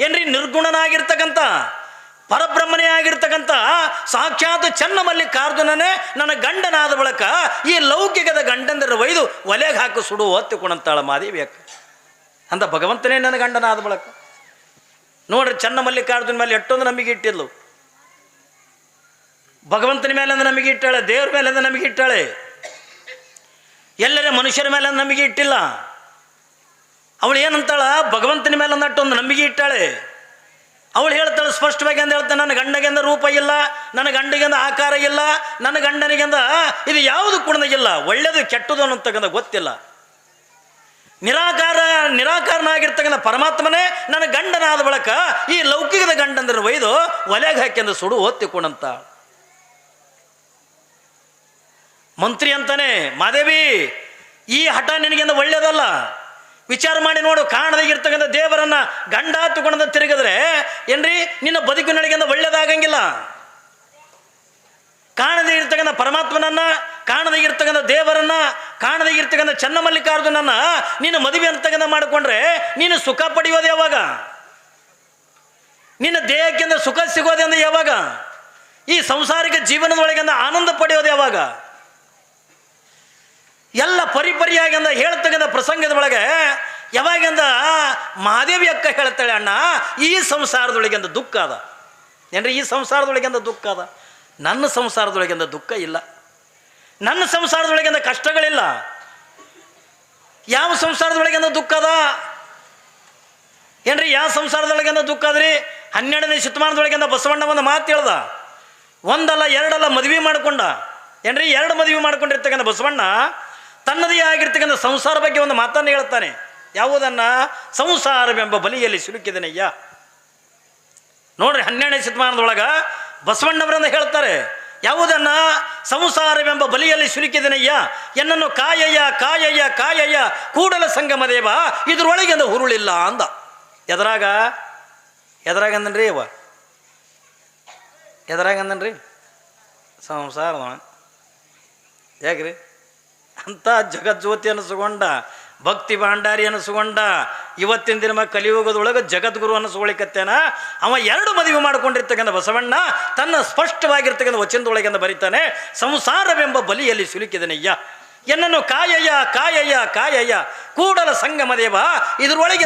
ಏನ್ರಿ, ನಿರ್ಗುಣನಾಗಿರ್ತಕ್ಕಂಥ ಪರಬ್ರಹ್ಮನೇ ಆಗಿರ್ತಕ್ಕಂಥ ಸಾಕ್ಷಾತ್ ಚನ್ನ ಮಲ್ಲಿಕಾರ್ಜುನನೇ ನನ್ನ ಗಂಡನಾದ ಬಳಕ ಈ ಲೌಕಿಕದ ಗಂಡಂದರ ಒಯ್ದು ಒಲೆಗೆ ಹಾಕು ಸುಡು ಹೊತ್ತುಕೊಂಡಂತಾಳ ಮಾದೇವಿ ಅಕ್ಕ. ಅಂತ ಭಗವಂತನೇ ನನ್ನ ಗಂಡನಾದ ಬಳಕ. ನೋಡ್ರಿ ಚನ್ನಮಲ್ಲಿಕಾರ್ಜುನ ಮೇಲೆ ಎಷ್ಟೊಂದು ನಂಬಿಕೆ ಇಟ್ಟಿದ್ಲು. ಭಗವಂತನ ಮೇಲೆ ಅಂದ್ರೆ ನಮಗೆ ಇಟ್ಟಾಳೆ, ದೇವ್ರ ಮೇಲೆ ಅಂದ್ರೆ ನಮಗೆ ಇಟ್ಟಾಳೆ. ಎಲ್ಲರ ಮನುಷ್ಯರ ಮೇಲೆ ನಮಗೆ ಇಟ್ಟಿಲ್ಲ. ಅವಳು ಏನಂತಾಳ, ಭಗವಂತನ ಮೇಲೆ ಒಂದಟ್ಟೊಂದು ನಂಬಿಕೆ ಇಟ್ಟಾಳೆ. ಅವಳು ಹೇಳ್ತಾಳೆ ಸ್ಪಷ್ಟವಾಗಿ ಅಂತ ಹೇಳ್ತಾನೆ, ನನ್ನ ಗಂಡಗೆಂದ ರೂಪ ಇಲ್ಲ, ನನ್ನ ಗಂಡಿಗೆಂದ ಆಕಾರ ಇಲ್ಲ, ನನ್ನ ಗಂಡನಿಗೆಂದ ಇದು ಯಾವುದು ಕುಣದಾಗಿಲ್ಲ ಒಳ್ಳೇದು ಕೆಟ್ಟದು ಅನ್ನೋತಕ್ಕಂಥ ಗೊತ್ತಿಲ್ಲ. ನಿರಾಕಾರ, ನಿರಾಕಾರನಾಗಿರ್ತಕ್ಕಂಥ ಪರಮಾತ್ಮನೇ ನನ್ನ ಗಂಡನಾದ ಬಳಕ ಈ ಲೌಕಿಕದ ಗಂಡಂದ್ರೆ ಒಯ್ದು ಒಲೆಗೆ ಹಾಕಿಂದ ಸುಡು ಒತ್ತಿಕೊಂಡಂತ ಮಂತ್ರಿ ಅಂತಾನೆ, ಮಾದೇವಿ, ಈ ಹಠ ನಿನಗಿಂದ ಒಳ್ಳೇದಲ್ಲ ವಿಚಾರ ಮಾಡಿ ನೋಡು ಕಾಣದಾಗಿರ್ತಕ್ಕಂಥ ದೇವರನ್ನ ಗಂಡ ತಗೊಂಡ ತಿರುಗಿದ್ರೆ ಏನ್ರಿ? ನಿನ್ನ ಬದುಕಿನೊಳಗಿಂದ ಒಳ್ಳೇದಾಗಂಗಿಲ್ಲ. ಕಾಣದೇ ಇರ್ತಕ್ಕಂಥ ಪರಮಾತ್ಮನನ್ನ, ಕಾಣದೇ ಇರ್ತಕ್ಕಂಥ ದೇವರನ್ನ, ಕಾಣದೇ ಇರ್ತಕ್ಕಂಥ ಚನ್ನಮಲ್ಲಿಕಾರ್ಜುನನ್ನ ನೀನು ಮದುವೆ ಅಂತಕ್ಕಂಥ ಮಾಡಿಕೊಂಡ್ರೆ ನೀನು ಸುಖ ಪಡೆಯೋದು ಯಾವಾಗ? ನಿನ್ನ ದೇಹಕ್ಕಿಂತ ಸುಖ ಸಿಗೋದೆಂದ ಯಾವಾಗ? ಈ ಸಂಸಾರಿಕ ಜೀವನದೊಳಗಿಂದ ಆನಂದ ಪಡೆಯೋದು ಯಾವಾಗ? ಎಲ್ಲ ಪರಿಪರಿಯಾಗಿ ಅಂದ ಹೇಳ್ತಕ್ಕಂಥ ಪ್ರಸಂಗದ ಒಳಗೆ ಯಾವಾಗಿಂದ ಮಹಾದೇವಿ ಅಕ್ಕ ಹೇಳ್ತಾಳೆ, ಅಣ್ಣ, ಈ ಸಂಸಾರದೊಳಗಿಂದ ದುಃಖ ಅದ. ಏನ್ರಿ, ಈ ಸಂಸಾರದೊಳಗಿಂದ ದುಃಖ ಅದ? ನನ್ನ ಸಂಸಾರದೊಳಗಿಂದ ದುಃಖ ಇಲ್ಲ. ನನ್ನ ಸಂಸಾರದೊಳಗಿಂದ ಕಷ್ಟಗಳಿಲ್ಲ. ಯಾವ ಸಂಸಾರದೊಳಗಿಂದ ದುಃಖ ಅದ? ಏನ್ರಿ, ಯಾವ ಸಂಸಾರದೊಳಗಿಂದ ದುಃಖ ಅದ್ರಿ? ಹನ್ನೆರಡನೇ ಶತಮಾನದೊಳಗಿಂದ ಬಸವಣ್ಣ ಒಂದು ಮಾತು ಹೇಳ್ದ. ಒಂದಲ್ಲ ಎರಡಲ್ಲ ಮದುವೆ ಮಾಡ್ಕೊಂಡ. ಏನ್ರಿ, ಎರಡು ಮದುವೆ ಮಾಡ್ಕೊಂಡಿರ್ತಕ್ಕಂಥ ಬಸವಣ್ಣ ತನ್ನದೇ ಆಗಿರ್ತಕ್ಕಂಥ ಸಂಸಾರ ಬಗ್ಗೆ ಒಂದು ಮಾತನ್ನು ಹೇಳ್ತಾನೆ ಯಾವುದನ್ನು? ಸಂಸಾರವೆಂಬ ಬಲಿಯಲ್ಲಿ ಸಿಲುಕಿದನಯ್ಯ. ನೋಡ್ರಿ ಹನ್ನೆರಡನೇ ಶತಮಾನದೊಳಗೆ ಬಸವಣ್ಣವರನ್ನು ಹೇಳ್ತಾರೆ. ಯಾವುದನ್ನ? ಸಂಸಾರವೆಂಬ ಬಲಿಯಲ್ಲಿ ಸಿಲುಕಿದನಯ್ಯ. ಎನ್ನನ್ನು ಕಾಯಯ್ಯ ಕಾಯಯ್ಯ ಕಾಯಯ್ಯ, ಕೂಡಲ ಸಂಗಮ ದೇವ ಇದ್ರೊಳಗಿಂದ ಹುರುಳಿಲ್ಲ ಅಂದ. ಎದರಾಗ? ಎದರಾಗ ಅಂದನ್ರಿ ಅವ. ಎದರಾಗ ಅಂದನ್ರಿ ಸಂಸಾರ ಹೇಗ್ರಿ ಅಂತ ಜಗಜ್ಯೋತಿ ಅನಿಸ್ಕೊಂಡ, ಭಕ್ತಿ ಭಾಂಡಾರಿ ಅನಿಸ್ಕೊಂಡ, ಇವತ್ತಿನ ದಿನ ಕಲಿಯುಗದೊಳಗೆ ಜಗದ್ಗುರು ಅನಿಸ್ಕೊಳಿಕತ್ತೇನ? ಅವ ಎರಡು ಮದುವೆ ಮಾಡಿಕೊಂಡಿರ್ತಕ್ಕಂಥ ಬಸವಣ್ಣ ತನ್ನ ಸ್ಪಷ್ಟವಾಗಿರ್ತಕ್ಕಂಥ ವಚನದೊಳಗೆಂದ ಬರೀತಾನೆ, ಸಂಸಾರವೆಂಬ ಬಲಿಯಲ್ಲಿ ಸಿಲುಕಿದನಯ್ಯ, ಎನ್ನನ್ನು ಕಾಯಯ್ಯ ಕಾಯಯ್ಯ ಕಾಯಯ್ಯ, ಕೂಡಲ ಸಂಗಮ ದೇವ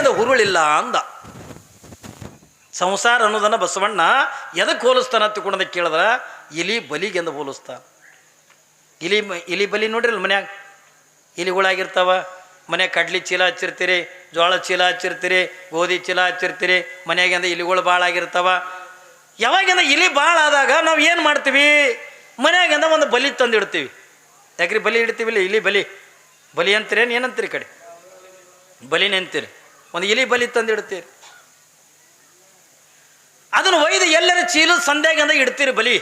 ಅದು ಹುರುಳಿಲ್ಲ ಅಂದ. ಸಂಸಾರ ಅನ್ನೋದನ್ನು ಬಸವಣ್ಣ ಎದಕ್ಕೆ ಹೋಲಿಸ್ತಾನ ಅಂತ ಕೇಳಿದ್ರೆ, ಇಲಿ ಬಲಿಗೆಂದು ಹೋಲಿಸ್ತಾನ. ಇಲಿ ಇಲಿ ಬಲಿ ನೋಡ್ರಿ ಅಲ್ಲಿ ಮನ್ಯಾಗ? ಇಲಿಗಳಾಗಿರ್ತಾವ ಮನ್ಯಾಗ ಕಡ್ಲಿ ಚೀಲ ಹಚ್ಚಿರ್ತೀರಿ ಜೋಳ ಚೀಲ ಹಚ್ಚಿರ್ತೀರಿ, ಗೋಧಿ ಚೀಲ ಹಚ್ಚಿರ್ತೀರಿ, ಮನೆಯಾಗಿಂದ ಇಲಿಗಳು ಭಾಳ ಆಗಿರ್ತಾವ. ಯಾವಾಗಿಂದ ಇಲಿ ಭಾಳ ಆದಾಗ ನಾವು ಏನು ಮಾಡ್ತೀವಿ? ಮನೆಯಾಗಿಂದ ಒಂದು ಬಲಿ ತಂದಿಡ್ತೀವಿ. ಯಾಕ್ರಿ ಬಲಿ ಇಡ್ತೀವಿಲ್ಲ ಇಲಿ ಬಲಿ. ಬಲಿ ಅಂತೀರೇನು ಏನಂತೀರಿ ಕಡೆ? ಬಲಿ ಅಂತೀರಿ ಒಂದು ಇಲಿ ಬಲಿ ತಂದಿಡ್ತೀರಿ. ಅದನ್ನು ಒಯ್ದು ಎಲ್ಲರ ಚೀಲ ಸಂಧ್ಯಾಗಿಂದ ಇಡ್ತೀರಿ ಬಲಿ.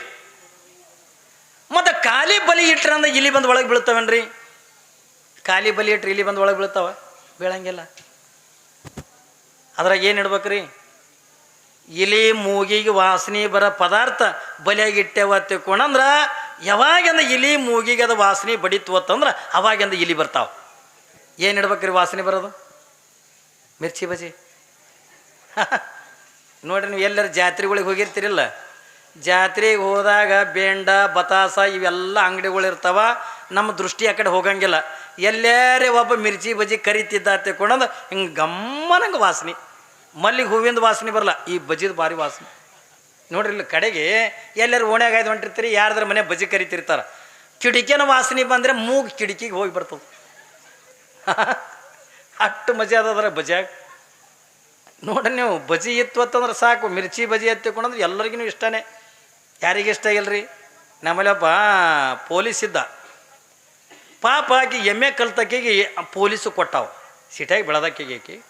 ಬಲಿ ಇಟ್ರೆ ಅಂದ್ರೆ ಇಲಿ ಬಂದು ಒಳಗೆ ಬೀಳ್ತಾವೇನ್ರಿ? ಖಾಲಿ ಬಲಿ ಇಟ್ರಿ ಇಲ್ಲಿ ಬಂದು ಒಳಗೆ ಬೀಳ್ತಾವ? ಬೀಳಂಗಿಲ್ಲ. ಅದ್ರಾಗ ಏನು ಇಡ್ಬೇಕ್ರಿ? ಇಲಿ ಮೂಗಿಗೆ ವಾಸನೆ ಬರೋ ಪದಾರ್ಥ ಬಲಿಯಾಗಿ ಇಟ್ಟೇವ ತಿಳ್ಕೊಂಡಂದ್ರೆ ಯಾವಾಗಿಂದ ಇಲಿ ಮೂಗಿಗೆ ಅದು ವಾಸನೆ ಬಡಿತು ಅಂತಂದ್ರೆ ಅವಾಗಿಂದ ಇಲಿ ಬರ್ತಾವ. ಏನು ಇಡ್ಬೇಕ್ರಿ ವಾಸನೆ ಬರೋದು? ಮಿರ್ಚಿ ಬಜಿ? *laughs* ನೋಡ್ರಿ ನೀವು ಎಲ್ಲರ ಜಾತ್ರೆಗಳಿಗೆ ಹೋಗಿರ್ತೀರಿಲ್ಲ? ಜಾತ್ರೆಗೆ ಹೋದಾಗ ಬೇಂಡ, ಬತಾಸ ಇವೆಲ್ಲ ಅಂಗಡಿಗಳು ಇರ್ತಾವ. ನಮ್ಮ ದೃಷ್ಟಿ ಆ ಕಡೆ ಹೋಗಂಗಿಲ್ಲ. ಎಲ್ಲರೇ ಒಬ್ಬ ಮಿರ್ಚಿ ಬಜಿ ಕರಿತಿದ್ದ ತಿಳ್ಕೊಂಡಂದು ಹಿಂಗೆ ಗಮ್ಮನಂಗೆ ವಾಸನೆ. ಮಲ್ಲಿಗೆ ಹೂವಿಂದ ವಾಸನೆ ಬರಲ್ಲ, ಈ ಬಜಿದ ಭಾರಿ ವಾಸನೆ. ನೋಡ್ರಿ ಇಲ್ಲಿ ಕಡೆಗೆ ಎಲ್ಲರೂ ಓಣ್ಯಾಗ ಆಯ್ದು ಹೊಂಟಿರ್ತೀರಿ, ಯಾರ್ದ್ರ ಮನೆ ಬಜಿ ಕರಿತಿರ್ತಾರೆ. ಕಿಡಿಕಿನ ವಾಸನೆ ಬಂದರೆ ಮೂಗು ಕಿಡಿಕಿಗೆ ಹೋಗಿ ಬರ್ತದೆ. *laughs* ಅಷ್ಟು ಮಜಾ ಅದರ ಬಜಿಯಾಗ ನೋಡ್ರಿ ನೀವು ಬಜಿ ಇತ್ತು ಅಂತಂದ್ರೆ ಸಾಕು, ಮಿರ್ಚಿ ಬಜಿ ಎತ್ತಿಕೊಂಡಂದ್ರೆ ಎಲ್ಲರಿಗೂ ಇಷ್ಟನೇ. ಯಾರಿಗೆ ಇಷ್ಟ ಇಲ್ರಿ? ನಮ್ಮಲ್ಲಿ ಒಬ್ಬ ಪೊಲೀಸ್ ಇದ್ದ. ಪಾಪ ಆಕಿ ಎಮ್ಮೆ ಕಲ್ತಕ್ಕಿಗೆ ಪೊಲೀಸು ಕೊಟ್ಟಾವ. ಸಿಟಿಯಾಗಿ ಬೆಳೆದಕ್ಕಿಗೆ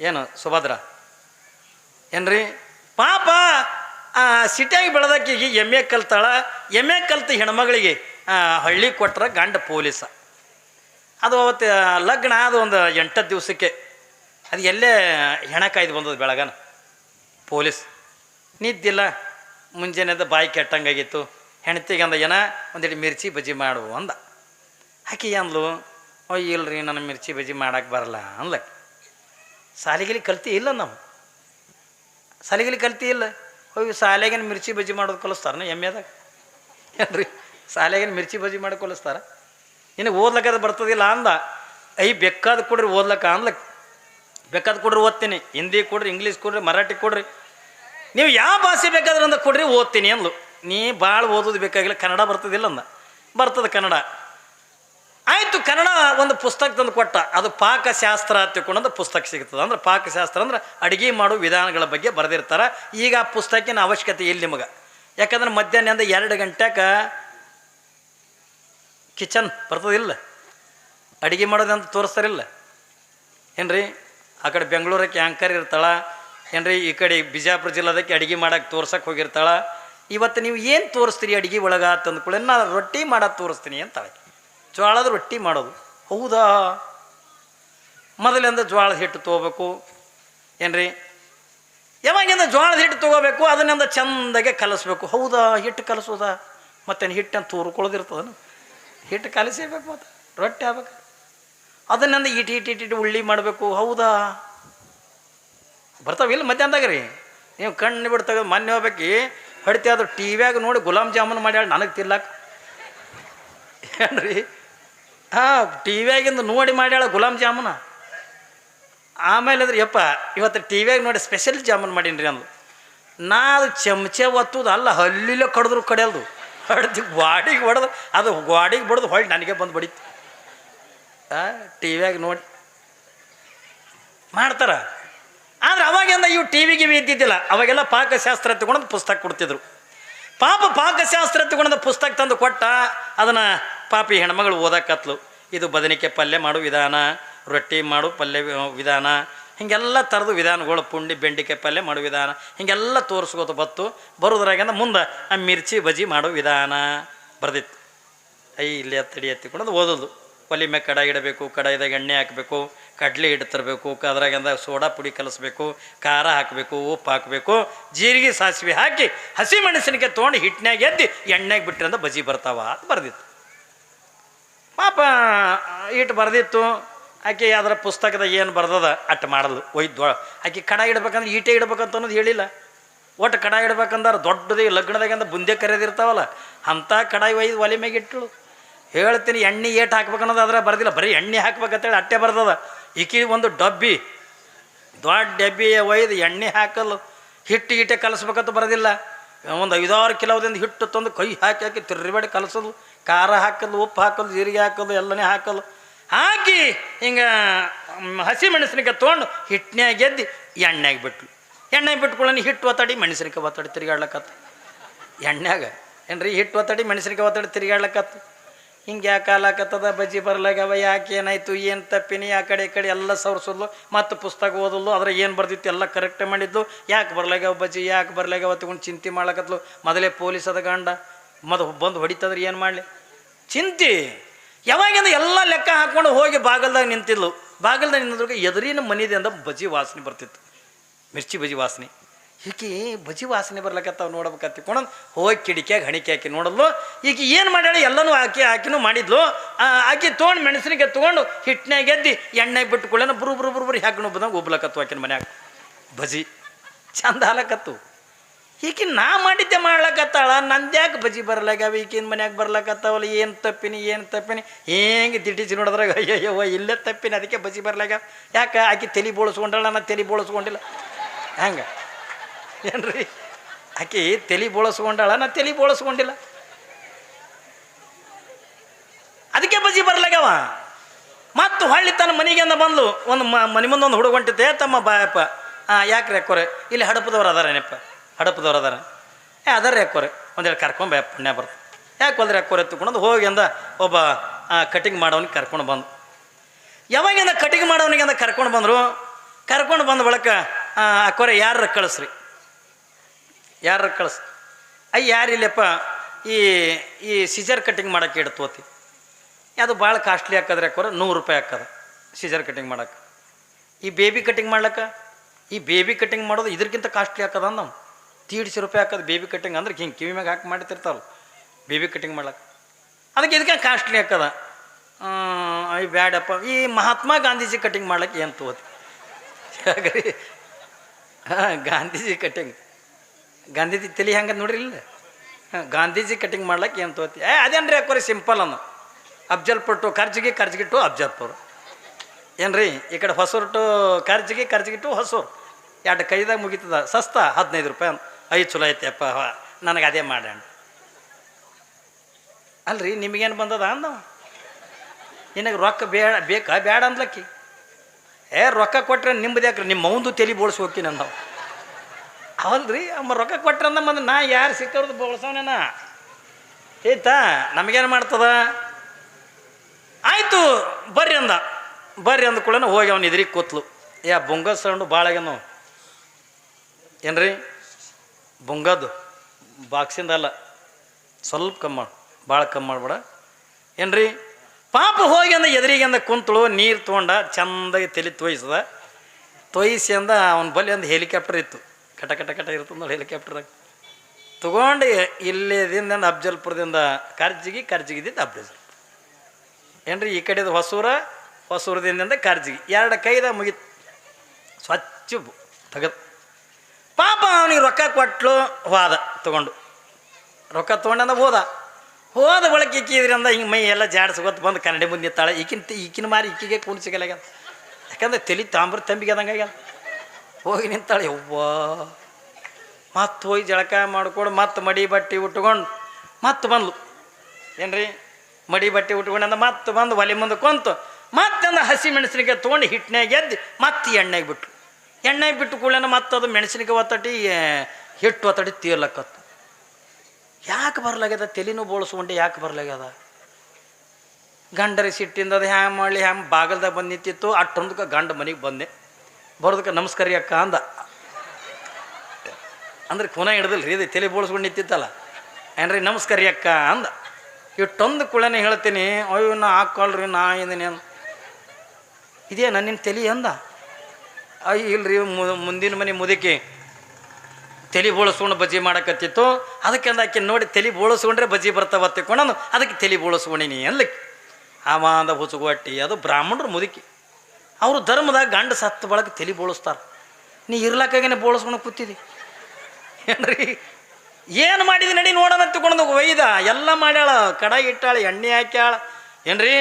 ಏನು ಸುಭದ್ರ? ಏನ್ರಿ? ಪಾಪ, ಆ, ಸಿಟಿಯಾಗಿ ಬೆಳೆದಕ್ಕಿಗೆ ಎಮ್ಮೆ ಕಲ್ತಾಳ. ಎಮ್ಮೆ ಕಲ್ತ ಹೆಣ್ಮಗಳಿಗೆ ಹಳ್ಳಿ ಕೊಟ್ರ ಗಂಡ ಪೊಲೀಸ. ಅದು ಅವತ್ತು ಲಗ್ನ ಅದು ಒಂದು ಎಂಟತ್ತು ದಿವಸಕ್ಕೆ. ಅದು ಎಲ್ಲೇ ಹೆಣ ಕಾಯ್ದು ಬಂದದ್ದು ಬೆಳಗನ. ಪೊಲೀಸ್. ನಿದ್ದಿಲ್ಲ. ಮುಂಜಾನೆದ ಬಾಯಿ ಕೆಟ್ಟಂಗಾಗಿತ್ತು. ಹೆಣ್ತಿಗೆ ಅಂದ, ಏನ ಒಂದಿಟ್ಟು ಮಿರ್ಚಿ ಬಜ್ಜಿ ಮಾಡು ಅಂದ. ಆಕಿ ಅಂದ್ಲು ಅಯ್ಯ ಇಲ್ರಿ, ನನ್ನ ಮಿರ್ಚಿ ಬಜ್ಜಿ ಮಾಡಕ್ಕೆ ಬರಲ್ಲ ಅಂದ್ಲಕ್ಕೆ ಸಾಲಿಗಿಲಿ ಕಲ್ತಿ ಇಲ್ಲ ನಾವು. ಸಾಲಿಗಿಲಿ ಕಲ್ತಿ ಇಲ್ಲ. ಹೋಗಿ ಶಾಲೆಗೇನು ಮಿರ್ಚಿ ಬಜ್ಜಿ ಮಾಡೋದು ಕಲಿಸ್ತಾರ ಎಮ್ಮೆದಾಗ? ಏನ್ರಿ ಶಾಲೆಗೇನು ಮಿರ್ಚಿ ಬಜ್ಜಿ ಮಾಡಿ ಕಲಿಸ್ತಾರ? ಇನ್ನು ಓದ್ಲಕ್ಕದ ಬರ್ತದಿಲ್ಲ ಅಂದ. ಐ ಬೇಕಾದ ಕೊಡ್ರಿ ಓದ್ಲಕ್ಕ ಅಂದ್ಲಕ್ ಬೇಕಾದ ಕೊಡ್ರಿ ಓದ್ತೀನಿ. ಹಿಂದಿ ಕೊಡ್ರಿ, ಇಂಗ್ಲೀಷ್ ಕೊಡ್ರಿ, ಮರಾಠಿ ಕೊಡ್ರಿ. ನೀವು ಯಾವ ಭಾಷೆ ಬೇಕಾದ್ರೆ ಅಂದ ಕೊಡ್ರಿ, ಓದ್ತೀನಿ ಅಂದ್ಲು. ನೀ ಭಾಳ ಓದೋದು ಬೇಕಾಗಿಲ್ಲ, ಕನ್ನಡ ಬರ್ತದಿಲ್ಲ ಅಂದ. ಬರ್ತದೆ ಕನ್ನಡ. ಆಯಿತು, ಕನ್ನಡ ಒಂದು ಪುಸ್ತಕ ತಂದು ಕೊಟ್ಟ. ಅದು ಪಾಕಶಾಸ್ತ್ರ ತಿಳ್ಕೊಂಡಂದು ಪುಸ್ತಕ ಸಿಗ್ತದೆ. ಅಂದ್ರೆ ಪಾಕಶಾಸ್ತ್ರ ಅಂದ್ರೆ ಅಡುಗೆ ಮಾಡೋ ವಿಧಾನಗಳ ಬಗ್ಗೆ ಬರೆದಿರ್ತಾರೆ. ಈಗ ಆ ಪುಸ್ತಕಿನ ಅವಶ್ಯಕತೆ ಇಲ್ಲ ನಿಮಗೆ? ಯಾಕಂದ್ರೆ ಮಧ್ಯಾಹ್ನದಿಂದ ಎರಡು ಗಂಟೆಕ ಕಿಚನ್ ಬರ್ತದಿಲ್ಲ. ಅಡುಗೆ ಮಾಡೋದಂತ ತೋರಿಸ್ತಾರಿಲ್ಲ. ಏನ್ರಿ? ಆ ಕಡೆ ಬೆಂಗಳೂರಕ್ಕೆ ಆ್ಯಂಕರ್ ಇರ್ತಾಳ. ಏನ್ರಿ ಈ ಕಡೆ ಬಿಜಾಪುರ ಜಿಲ್ಲಾದಕ್ಕೆ ಅಡುಗೆ ಮಾಡಕ್ಕೆ ತೋರ್ಸಕ್ಕೆ ಹೋಗಿರ್ತಾಳ. ಇವತ್ತು ನೀವು ಏನು ತೋರಿಸ್ತೀರಿ ಅಡುಗೆ ಒಳಗೆ ತಂದ್ಕೊಳ್ಳಿ ನಾನು ರೊಟ್ಟಿ ಮಾಡೋದು ತೋರಿಸ್ತೀನಿ ಅಂತಾಳೆ. ಜ್ವಾಳದ ರೊಟ್ಟಿ ಮಾಡೋದು. ಹೌದಾ? ಮೊದಲಿಂದ ಜ್ವಾಳದ ಹಿಟ್ಟು ತೊಗೋಬೇಕು. ಏನ್ರಿ? ಯಾವಾಗಿಂದ ಜ್ವಾಳದ ಹಿಟ್ಟು ತೊಗೋಬೇಕು? ಅದನ್ನಿಂದ ಚಂದಾಗೆ ಕಲಸ್ಬೇಕು. ಹೌದಾ? ಹಿಟ್ಟು ಕಲಸೋದ? ಮತ್ತೇನು ಹಿಟ್ಟನ್ನು ತೂರ್ಕೊಳ್ಳೋದಿರ್ತದನು ಹಿಟ್ಟು ಕಲಸಿರ್ಬೇಕು ಮತ್ತೆ. ರೊಟ್ಟಿ ಆಗ್ಬೇಕು. ಅದನ್ನಿಂದ ಇಟ್ಟು ಇಟ್ಟು ಇಟ್ಟು ಉಳ್ಳಿ ಮಾಡಬೇಕು. ಹೌದಾ? ಬರ್ತಾವಿಲ್ಲ ಮಧ್ಯಾಹ್ನದಾಗ ರೀ. ನೀವು ಕಣ್ಣು ಬಿಟ್ಟು ತೆಗೆದು ಮೊನ್ನೆ ಹೋಗ್ಬೇಕು, ಹೊಡಿತಿ ಅದು ಟಿ ವ್ಯಾಗ ನೋಡಿ ಗುಲಾಬ್ ಜಾಮೂನ್ ಮಾಡ್ಯಾಳ ನನಗೆ ತಿಲ್ಲಕ್ಕೆ ಏನ್ರಿ? ಹಾಂ, ಟಿ ವ್ಯಾಗಿಂದ ನೋಡಿ ಮಾಡ್ಯಾಳ ಗುಲಾಬ್ ಜಾಮೂನ. ಆಮೇಲೆ ಅದ್ರ ಯಪ್ಪ, ಇವತ್ತು ಟಿ ವ್ಯಾಗ ನೋಡಿ ಸ್ಪೆಷಲ್ ಜಾಮೂನ್ ಮಾಡೀನಿ ರೀ ಅಂದು ನಾ ಅದು ಚಮಚೆ ಒತ್ತುದು ಅಲ್ಲ ಹಲ್ಲಿಲ್ಲ ಕಡಿದ್ರು ಕಡಿಯಲ್ದು. ಹೊಡೆದು ಗಾಡಿಗೆ ಹೊಡೆದು, ಅದು ಗಾಡಿಗೆ ಬಡ್ದು ಹೊಳ್ಳಿ ನನಗೆ ಬಂದು ಬಡಿತು. ಟಿ ವ್ಯಾಗ ನೋಡಿ. ಮಾಡ್ತಾರ? ಆದ್ರೆ ಅವಾಗೆಲ್ಲ ಇವು ಟಿ ಗಿವಿ ಇದ್ದಿದ್ದಿಲ್ಲ. ಅವಾಗೆಲ್ಲ ಪಾಕಶಾಸ್ತ್ರ ತಗೊಂಡು ಪುಸ್ತಕ ಕೊಡ್ತಿದ್ರು. ಪಾಪ ಪಾಕಶಾಸ್ತ್ರ ತಗೊಂಡು ಪುಸ್ತಕ ತಂದು ಕೊಟ್ಟ ಅದನ್ನು ಪಾಪಿ ಹೆಣ್ಮಗಳು ಓದಾಕತ್ಲು. ಇದು ಬದನಿಕೆ ಪಲ್ಯ ಮಾಡೋ ವಿಧಾನ, ರೊಟ್ಟಿ ಮಾಡು ಪಲ್ಯ ವಿಧಾನ, ಹೀಗೆಲ್ಲ ಥರದ ವಿಧಾನಗಳು ಪುಂಡಿ, ಬೆಂಡಿಕೆ ಪಲ್ಯ ಮಾಡೋ ವಿಧಾನ, ಹೀಗೆಲ್ಲ ತೋರಿಸ್ಕೋತ ಬತ್ತು ಬರೋದ್ರಾಗಿಂದ ಮುಂದೆ ಆ ಮಿರ್ಚಿ ಬಜಿ ಮಾಡೋ ವಿಧಾನ ಬರ್ದಿತ್ತು. ಐ, ಇಲ್ಲಿ ಎತ್ತಡಿ ಎತ್ತಿಕೊಂಡು ಓದೋದು. ಒಲಿ ಕಡಾಯಿ ಇಡಬೇಕು, ಕಡಾಯಿದಾಗ ಎಣ್ಣೆ ಹಾಕಬೇಕು ಕಡಲೆ ಹಿಟ್ಟು ತರಬೇಕು, ಅದ್ರಾಗಿಂದ ಸೋಡಾ ಪುಡಿ ಕಲಿಸ್ಬೇಕು, ಖಾರ ಹಾಕಬೇಕು, ಉಪ್ಪು ಹಾಕಬೇಕು, ಜೀರಿಗೆ ಸಾಸಿವೆ ಹಾಕಿ ಹಸಿ ಮೆಣಸಿನಕಾಯಿ ತೊಗೊಂಡು ಹಿಟ್ಟಿನಾಗ ಎದ್ದು ಎಣ್ಣೆಗೆ ಬಿಟ್ಟರೆ ಬಜಿ ಬರ್ತಾವ ಅಂತ ಬರ್ದಿತ್ತು. ಪಾಪ ಇಟ್ಟು ಬರ್ದಿತ್ತು, ಆಕೆ ಅದರ ಪುಸ್ತಕದಾಗ ಏನು ಬರ್ದದ ಅಟ್ಟು ಮಾಡಲು ಒಯ್ದು ಆಕೆ ಕಡ ಇಡ್ಬೇಕಂದ್ರೆ ಈಟೆ ಇಡ್ಬೇಕಂತ ಅನ್ನೋದು ಹೇಳಿಲ್ಲ. ಒಟ್ಟು ಕಡಾಯಿ ಇಡ್ಬೇಕಂದ್ರೆ ದೊಡ್ಡದೇ ಲಗ್ನದಾಗಿಂದ ಬುಂದೆ ಕರೆದಿರ್ತಾವಲ್ಲ, ಅಂಥ ಕಡಾಯಿ ಒಯ್ದು ಒಲೆ ಮ್ಯಾಗ ಇಟ್ಟು ಹೇಳ್ತೀನಿ, ಎಣ್ಣೆ ಏಟ್ ಹಾಕ್ಬೇಕು ಅನ್ನೋದು ಅದ್ರ ಬರ್ದಿಲ್ಲ. ಬರೀ ಎಣ್ಣೆ ಹಾಕ್ಬೇಕಂತೇಳಿ ಅಟ್ಟೆ ಬರ್ದದ. ಈಕಿ ಒಂದು ಡಬ್ಬಿ, ದೊಡ್ಡ ಡಬ್ಬಿ ಒಯ್ದು ಎಣ್ಣೆ ಹಾಕಲು, ಹಿಟ್ಟು ಹಿಟ್ಟೆ ಕಲಿಸ್ಬೇಕಂತ ಬರೋದಿಲ್ಲ. ಒಂದು ಐದಾರು ಕಿಲೋದಿಂದ ಹಿಟ್ಟು ತಂದು ಕೈ ಹಾಕಿ ಹಾಕಿ ತಿರ್ರಿಬೇಡಿ ಕಲಸೋದು. ಖಾರ ಹಾಕಲು, ಉಪ್ಪು ಹಾಕಲು, ಜೀರಿಗೆ ಹಾಕೋದು ಎಲ್ಲನೇ ಹಾಕಲು. ಹಾಕಿ ಹಿಂಗೆ ಹಸಿ ಮೆಣಸಿನಕಾಯಿ ತೊಗೊಂಡು ಹಿಟ್ಟನ್ಯಾಗ ಗೆದ್ದು ಎಣ್ಣೆಗೆ ಬಿಟ್ಲು. ಎಣ್ಣೆಗೆ ಬಿಟ್ಕೊಳ್ಳಿ ಹಿಟ್ಟು ಒತ್ತಡಿ, ಮೆಣಸಿನಕಾಯಿ ಒತ್ತಡಿ ತಿರುಗಾಡ್ಲಕತ್ತ. ಎಣ್ಣೆಗ ಏನ್ರಿ, ಹಿಟ್ಟು ಒತ್ತಡಿ, ಮೆಣಸಿನಕಾಯಿ ಒತ್ತಡಿ ತಿರುಗಾಡ್ಲಕತ್ತು. ಹಿಂಗೆ ಯಾಕೆ ಆಲಾಕತ್ತದ ಬಜ್ಜಿ ಬರ್ಲಾಗವ ಯಾಕೆ ಏನಾಯ್ತು? ಏನು ತಪ್ಪಿನಿ? ಆ ಕಡೆ ಈ ಕಡೆ ಎಲ್ಲ ಸವರ್ಸೋದ್ಲು. ಮತ್ತು ಪುಸ್ತಕ ಓದಲು ಅದ್ರ ಏನು ಬರ್ದಿತ್ತು? ಎಲ್ಲ ಕರೆಕ್ಟ್ ಮಾಡಿದ್ಲು ಯಾಕೆ ಬರ್ಲಾಗ್ಯಾವ ಬಜ್ಜಿ? ಯಾಕೆ ಬರ್ಲಾಗ್ಯಾವ ತಗೊಂಡು ಚಿಂತೆ ಮಾಡ್ಲಕತ್ಲು? ಮೊದಲೇ ಪೊಲೀಸ್ ಅದ ಗಂಡ. ಮೊದಲು ಬಂದು ಹೊಡಿತಂದ್ರೆ ಏನು ಮಾಡಲಿ? ಚಿಂತೆ. ಯಾವಾಗಿಂದ ಎಲ್ಲ ಲೆಕ್ಕ ಹಾಕ್ಕೊಂಡು ಹೋಗಿ ಬಾಗಲ್ದಾಗ ನಿಂತಿದ್ಲು. ಬಾಗಲ್ದಾಗ ನಿಂತಿದ್ರು ಎದುರಿನ ಮನಿದಿಂದ ಬಜ್ಜಿ ವಾಸನೆ ಬರ್ತಿತ್ತು. ಮಿರ್ಚಿ ಬಜ್ಜಿ ವಾಸನೆ. ಈಕಿ ಬಜಿ ವಾಸನೆ ಬರ್ಲಕತ್ತಾವ ನೋಡ್ಬೇಕತ್ತಿ ತಿಳ್ಕೊಂಡು ಹೋಗಿ ಕಿಡಿಕ್ಯಾಗ ಹಣಿಕೆ ಹಾಕಿ ನೋಡಿದ್ಲು. ಈಗ ಏನು ಮಾಡ್ಯಾಳ? ಎಲ್ಲನೂ ಹಾಕಿ ಹಾಕಿನೂ ಮಾಡಿದ್ಲು. ಆಕಿ ತೊಗೊಂಡು ಮೆಣಸಿನಿಗೆ ತೊಗೊಂಡು ಹಿಟ್ಟಿನಾಗ ಎದ್ದಿ ಎಣ್ಣೆ ಬಿಟ್ಟು ಕೂಡಲೇ ಬುರು ಬುರು ಬುರು ಬುರು ಹ್ಯಾಕನು ಬಂದಂಗೆ ಉಬ್ಲಕತ್ತು ಆಕಿನ ಮನ್ಯಾಗ. ಬಜಿ ಚಂದ ಹಾಲಕತ್ತು. ಈಕಿ ನಾ ಮಾಡಿದ್ದೆ ಮಾಡ್ಲಕತ್ತಾಳ. ನಂದ್ಯಾಕೆ ಬಜಿ ಬರ್ಲಾಗ್ಯಾವ? ಈಕಿನ ಮನ್ಯಾಗ ಬರ್ಲಕತ್ತಾವಲ್ಲ? ಏನು ತಪ್ಪಿನಿ ಏನು ತಪ್ಪಿನಿ? ಹೆಂಗೆ ದಿಟ್ಟಿಸಿ ನೋಡಿದ್ರಾಗ? ಅಯ್ಯಯ್ಯೋ ಇಲ್ಲೇ ತಪ್ಪಿನಿ, ಅದಕ್ಕೆ ಬಜಿ ಬರ್ಲಾಗ ಯಾಕೆ? ಆಕಿ ತಲೆ ಬೋಳಿಸ್ಕೊಂಡಾಳ ನಾ ತಲೆ ಬೋಳಿಸ್ಕೊಂಡಿಲ್ಲ. ಹೆಂಗೆ? ಏನ್ರಿ? ಆಕಿ ತಲೆ ಬೋಳಿಸ್ಕೊಂಡಾಳ, ನಾ ತಲೆ ಬೋಳಿಸ್ಕೊಂಡಿಲ್ಲ. ಅದಕ್ಕೆ ಬಜಿ ಬರ್ಲಾಗ್ಯಾವ? ಮತ್ತು ಹೊಳ್ಳಿ ತನ್ನ ಮನೆಗೆ ಅಂದ ಬಂದ್ಲು, ಒಂದು ಮನೆ ಮುಂದೆ ಒಂದು ಹುಡುಗ ಹೊಂಟಿದ್ದೆ, ತಮ್ಮ ಬಾಯಪ್ಪ ಹಾಂ ಯಾಕ್ರಿ ಅಕ್ಕೋರೆ? ಇಲ್ಲಿ ಹಡಪದವ್ರು ಅದಾರೇನಪ್ಪ ಹಡಪದವ್ರು ಅದಾರ? ಏ ಅದಾರ ಯಾಕೋರೆ ಒಂದೆರಡು ಕರ್ಕೊಂಬ ಪುಣ್ಯ ಬರ್ತು. ಯಾಕೆ ಹೋದ್ರೆ ಯಾಕೋರೆ ತಗೊಂಡು ಹೋಗಿ ಅಂದ ಒಬ್ಬ ಕಟಿಂಗ್ ಮಾಡೋನಿಗೆ ಕರ್ಕೊಂಡು ಬಂದು. ಯಾವಾಗಿಂದ ಕಟಿಂಗ್ ಮಾಡೋನಿಗೆ ಅಂದ ಕರ್ಕೊಂಡು ಬಂದರು? ಕರ್ಕೊಂಡು ಬಂದ ಬಳಿಕ ಅಕ್ಕೋರೆ ಯಾರ ಕಳಿಸ್ರಿ? ಯಾರ ಕಳಿಸ್ ಅಯ್ಯ, ಯಾರಿಲ್ಲಪ್ಪ, ಈ ಈ ಸಿಜರ್ ಕಟಿಂಗ್ ಮಾಡೋಕ್ಕೆ ಇಡ್ತೋತಿ ಅದು ಭಾಳ ಕಾಸ್ಟ್ಲಿ ಹಾಕದ್ರೆ ಯಾಕೋರ ನೂರು ರೂಪಾಯಿ ಹಾಕದ ಸಿಜರ್ ಕಟಿಂಗ್ ಮಾಡಕ್ಕೆ. ಈ ಬೇಬಿ ಕಟ್ಟಿಂಗ್ ಮಾಡ್ಲಕ್ಕ? ಈ ಬೇಬಿ ಕಟ್ಟಿಂಗ್ ಮಾಡೋದು ಇದಕ್ಕಿಂತ ಕಾಸ್ಟ್ಲಿ ಹಾಕದ ನಾವು ತೀಡ್ಸಿ ರೂಪಾಯಿ ಹಾಕೋದು ಬೇಬಿ ಕಟ್ಟಿಂಗ್ ಅಂದ್ರೆ ಹಿಂಗೆ ಕಿವಿ ಮ್ಯಾಗ ಹಾಕಿ ಮಾಡ್ತಿರ್ತಾವಲ್ಲ ಬೇಬಿ ಕಟ್ಟಿಂಗ್ ಮಾಡ್ಲಕ್ಕೆ. ಅದಕ್ಕೆ ಇದಕ್ಕೆ ಕಾಸ್ಟ್ಲಿ ಹಾಕದ. ಅಯ್ಯ ಬ್ಯಾಡಪ್ಪ. ಈ ಮಹಾತ್ಮ ಗಾಂಧೀಜಿ ಕಟಿಂಗ್ ಮಾಡ್ಲಿಕ್ಕೆ ಏನು ತೋತಿ? *laughs* ಹಾಂ, ಗಾಂಧೀಜಿ ಕಟಿಂಗ್ ಗಾಂಧೀಜಿ ತಲೆ ಹೆಂಗೆ ನೋಡ್ರಿ ಇಲ್ಲ? ಗಾಂಧೀಜಿ ಕಟಿಂಗ್ ಮಾಡ್ಲಿಕ್ಕೆ ಏನು ತೋತಿ? ಏ, ಅದೇನ್ರಿ ಹಾಕೋರಿ ಸಿಂಪಲ್ ಅನ್ನು. ಅಬ್ಜಲ್ ಪಟ್ಟು ಖರ್ಚಿಗೆ ಖರ್ಚಿಗೆ ಟು ಏನು ಏನ್ರಿ, ಈ ಕಡೆ ಹೊಸೂರು ಟು ಖರ್ಚಿಗೆ ಖರ್ಚಿಗೆ ಟು ಹೊಸೂರು. ಎರಡು ಕೈದಾಗ ಮುಗೀತದ, ಸಸ್ತ, ಹದಿನೈದು ರೂಪಾಯಿ ಐದು ಚಲೋ ಐತೆಪ್ಪ ನನಗೆ ಅದೇ ಮಾಡೋಣ ಅಲ್ರಿ, ನಿಮಗೇನು ಬಂದದ ಅಂದ? ನಿನಗೆ ರೊಕ್ಕ ಬೇಡ, ಬೇಕಾ, ಬೇಡ ಅಂದ್ಲಕ್ಕಿ? ಏ, ರೊಕ್ಕ ಕೊಟ್ರೆ ನಿಮ್ಮದು ಯಾಕ್ರಿ? ನಿಮ್ಮ ಮೌಂದು ತಲೆ ಬೋಳ್ಸಿ ಹೋಗ್ತೀನಿ ನಾವು ಅವಲ್ರಿ ಅಮ್ಮ ರೊಕ್ಕ ಕೊಟ್ರೆ ಮತ್ತೆ ನಾ ಯಾರು ಸಿಕ್ಕವ್ರದ್ದು ಬೋಳ್ಸವನೇನ ಆಯ್ತಾ ನಮಗೇನು ಮಾಡ್ತದ? ಆಯಿತು, ಬರ್ರಿ ಅಂದ. ಬರ್ರಿ ಅಂದ ಕೂಡ ಹೋಗಿ ಅವನು ಎದ್ರಿಗೆ ಕೂತ್ಲು. ಯಾ ಬೊಂಗ ಸೌಂಡು ಭಾಳ ಏನ್ರಿ? ಬೊಂಗದ್ದು ಬಾಕ್ಸಿಂದ ಅಲ್ಲ, ಸ್ವಲ್ಪ ಕಮ್ಮಿ ಮಾಡು, ಭಾಳ ಕಮ್ಮಿ ಮಾಡ್ಬೇಡ. ಏನ್ರಿ? ಪಾಪ ಹೋಗಿ ಅಂದ, ಎದುರಿಗೆ ಅಂದ ಕುಂತಳು, ನೀರು ತೊಗೊಂಡ ಚಂದಾಗಿ ತಲೆ ತೋಯಿಸ್ದ. ತೋಯಿಸಿ ಅಂದ, ಅವನ ಬಲ್ಲಿ ಒಂದು ಹೆಲಿಕಾಪ್ಟರ್ ಇತ್ತು. ಕಟ ಕಟ ಕಟ ಇರ್ತದೆ ನೋಡಿ ಹೆಲಿಕಾಪ್ಟರ್ ತಗೊಂಡು ಇಲ್ಲಿದಿಂದ ಅಫ್ಜಲ್ಪುರದಿಂದ ಕಾರ್ಜಿಗಿ, ಕಾರ್ಜಿಗಿದ್ದ ಅಫ್ಜಲ್ ಏನ್ರಿ ಈ ಕಡೆದು ಹೊಸೂರ ಹೊಸೂರದಿಂದ ಕಾರ್ಜಿಗಿ. ಎರಡು ಕೈದ ಮುಗಿತು. ಸ್ವಚ್ಛ ತೆಗೆದು. ಪಾಪ ಅವನಿಗೆ ರೊಕ್ಕ ಕೊಟ್ಲು ಹೋದ, ತಗೊಂಡು. ರೊಕ್ಕ ತೊಗೊಂಡಂದ ಹೋದ. ಹೋದ ಬಳಕೆ ಇಕ್ಕಿದ್ರಿಂದ ಹಿಂಗೆ ಮೈ ಎಲ್ಲ ಜಾಡ್ಸ್ಕೊತ ಬಂದು ಕನ್ನಡಿ ಮುಂದೆ ನಿಂತಾಳೆ. ಈಕಿನ ಈಕಿನ ಮಾರಿ ಈಕಿಗೆ ಕೂಣಿಸಿಗಲಾಗ್ಯದ ಯಾಕಂದ್ರೆ ತಲೆ ತಾಂಬ್ರ ತಂಬಿಗೆ ಅದಂಗೆ ಆಗ್ಯದ ಹೋಗಿ ನಿಂತಾಳೆ, ಯವ್ವ. ಮತ್ತೆ ಹೋಗಿ ಜಳಕ ಮಾಡ್ಕೊಂಡು ಮತ್ತೆ ಮಡಿ ಬಟ್ಟೆ ಉಟ್ಕೊಂಡು ಮತ್ತೆ ಬಂದ್ಲು. ಏನ್ರಿ? ಮಡಿ ಬಟ್ಟೆ ಉಟ್ಕೊಂಡಂದ ಮತ್ತೆ ಬಂದು ಒಲೆ ಮುಂದೆ ಕುಂತು ಮತ್ತೆ ಅಂದ ಹಸಿ ಮೆಣಸಿನಕಾಯಿ ತೊಗೊಂಡು ಹಿಟ್ಟಿನಾಗ ಎದ್ದು ಮತ್ತೆ ಎಣ್ಣೆಗೆ ಬಿಟ್ಟು ಎಣ್ಣೆಗೆ ಬಿಟ್ಟು ಕೂಡಲೇ ಮತ್ತೆ ಅದು ಮೆಣಸಿನಕಾಯಿ ಒತ್ತಟಿ ಹಿಟ್ಟು ಒತ್ತಟಿ ತೀರ್ಲಕ್ಕತ್ತು ಯಾಕೆ ಬರ್ಲಾಗ್ಯದ? ತಲೆನೂ ಬೋಳಿಸ್ಕೊಂಡೆ ಯಾಕೆ ಬರ್ಲಾಗ್ಯದ? ಗಂಡರಿ ಸಿಟ್ಟಿಂದ ಅದು ಹ್ಯಾಂಗ ಮಾಡಲಿ, ಹ್ಯಾಂಗ ಬಾಗಲ್ದಾಗ ಬಂದು ನಿಂತಿತ್ತು, ಅಷ್ಟೊಂದಕ್ಕೆ ಗಂಡ ಮನೆಗೆ ಬಂದೆ. ಬರೋದಕ್ಕೆ ನಮಸ್ಕಾರ ಅಕ್ಕ ಅಂದ. ಅಂದ್ರೆ ಕುನ ರೀ ಇದು ತಲೆ ಬೋಳ್ಸ್ಕೊಂಡು ನಿಂತಿತ್ತಲ್ಲ. ಏನ್ರಿ, ನಮಸ್ಕಾರ ಅಕ್ಕ ಅಂದ. ಇಷ್ಟೊಂದು ಕುಳನೆ ಹೇಳ್ತೀನಿ, ಅಯ್ಯೋ ನಾ ಹಾಕೊಳ್ರಿ ನಾ ಇದೀನಿ ಅಂದ. ಇದೇ ನನ್ನ ತಲೆ ಅಂದ. ಅಯ್ಯ ಇಲ್ರಿ ಮುಂದಿನ ಮನೆ ಮುದುಕಿ ತಲೆ ಬೋಳಿಸ್ಕೊಂಡು ಬಜ್ಜಿ ಮಾಡಕತ್ತಿತ್ತು. ಅದಕ್ಕೆ ಅಂದ ಆಕೆ ನೋಡಿ, ತಲೆ ಬೋಳಿಸ್ಕೊಂಡ್ರೆ ಬಜ್ಜಿ ಬರ್ತಾವ ತಿಕ್ಕೊಂಡು ಅದಕ್ಕೆ ತಲೆ ಬೋಳಿಸ್ಕೊಂಡಿನಿ ಅನ್ಲಿಕ್ಕೆ ಆಮ ಅಂದ ಹುಚ್ಚುಗಟ್ಟಿ ಅದು ಬ್ರಾಹ್ಮಣರು ಮುದುಕಿ. ಅವರು ಧರ್ಮದಾಗ ಗಂಡ ಸತ್ತ ಬಳಕ ತಲೆ ಬೋಳಿಸ್ತಾರೆ. ನೀ ಇರ್ಲಾಕಾಗೇನೆ ಬೋಳಿಸ್ಕೊಂಡು ಕೂತಿದ್ದಿ ಏನ್ರಿ? ಏನು ಮಾಡಿದಿ ನಡಿ ನೋಡೋಣ ತಿಳ್ಕೊಂಡು ಒಯ್ದ. ಎಲ್ಲ ಮಾಡ್ಯಾಳ, ಕಡಾಯಿ ಇಟ್ಟಾಳ, ಎಣ್ಣೆ ಹಾಕ್ಯಾಳ. ಏನ್ರಿ?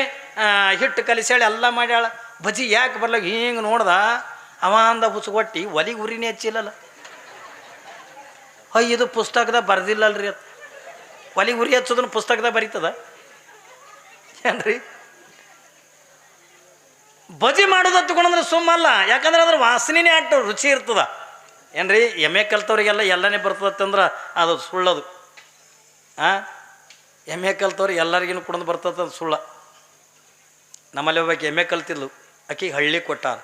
ಹಿಟ್ಟು ಕಲಿಸ್ಯಾಳ, ಎಲ್ಲ ಮಾಡ್ಯಾಳ. ಬಜಿ ಯಾಕೆ ಬರ್ಲಾಗ ಹಿಂಗೆ ನೋಡ್ದ? ಅವ ಅಂದ ಹುಚ್ಚುಗೊಟ್ಟಿ ಒಲಿಗೆ ಉರಿನೇ ಹಚ್ಚಿಲ್ಲಲ್ಲ ಅಯ್ಯ ಇದು ಪುಸ್ತಕದಾಗ ಬರ್ದಿಲ್ಲಲ್ರಿ ಅದು ಒಲಿಗೆ ಉರಿ ಹಚ್ಚೋದನ್ನ ಪುಸ್ತಕದಾಗ ಬರೀತದ. ಏನ್ರಿ? ಬಜಿ ಮಾಡೋದು ತಗೊಂಡಂದ್ರೆ ಸುಮ್ಮಲ್ಲ. ಯಾಕಂದ್ರೆ ಅದ್ರ ವಾಸನೆನೇ ಅಟ್ಟು ರುಚಿ ಇರ್ತದ. ಏನ್ರಿ, ಎಮ್ಮೆ ಕಲ್ತವ್ರಿಗೆಲ್ಲ ಎಲ್ಲನೇ ಬರ್ತದಂದ್ರೆ ಅದು ಸುಳ್ಳದು. ಆ? ಎಮ್ಮೆ ಕಲ್ತವ್ರಿಗೆ ಎಲ್ಲರಿಗೂ ಕುಡಿದು ಬರ್ತದ ಅದು ಸುಳ್ಳ. ನಮ್ಮಲ್ಲಿ ಒಬ್ಬಾಕಿ ಎಮ್ಮೆ ಕಲ್ತಿದ್ಲು. ಆಕಿಗೆ ಹಳ್ಳಿ ಕೊಟ್ಟಾರ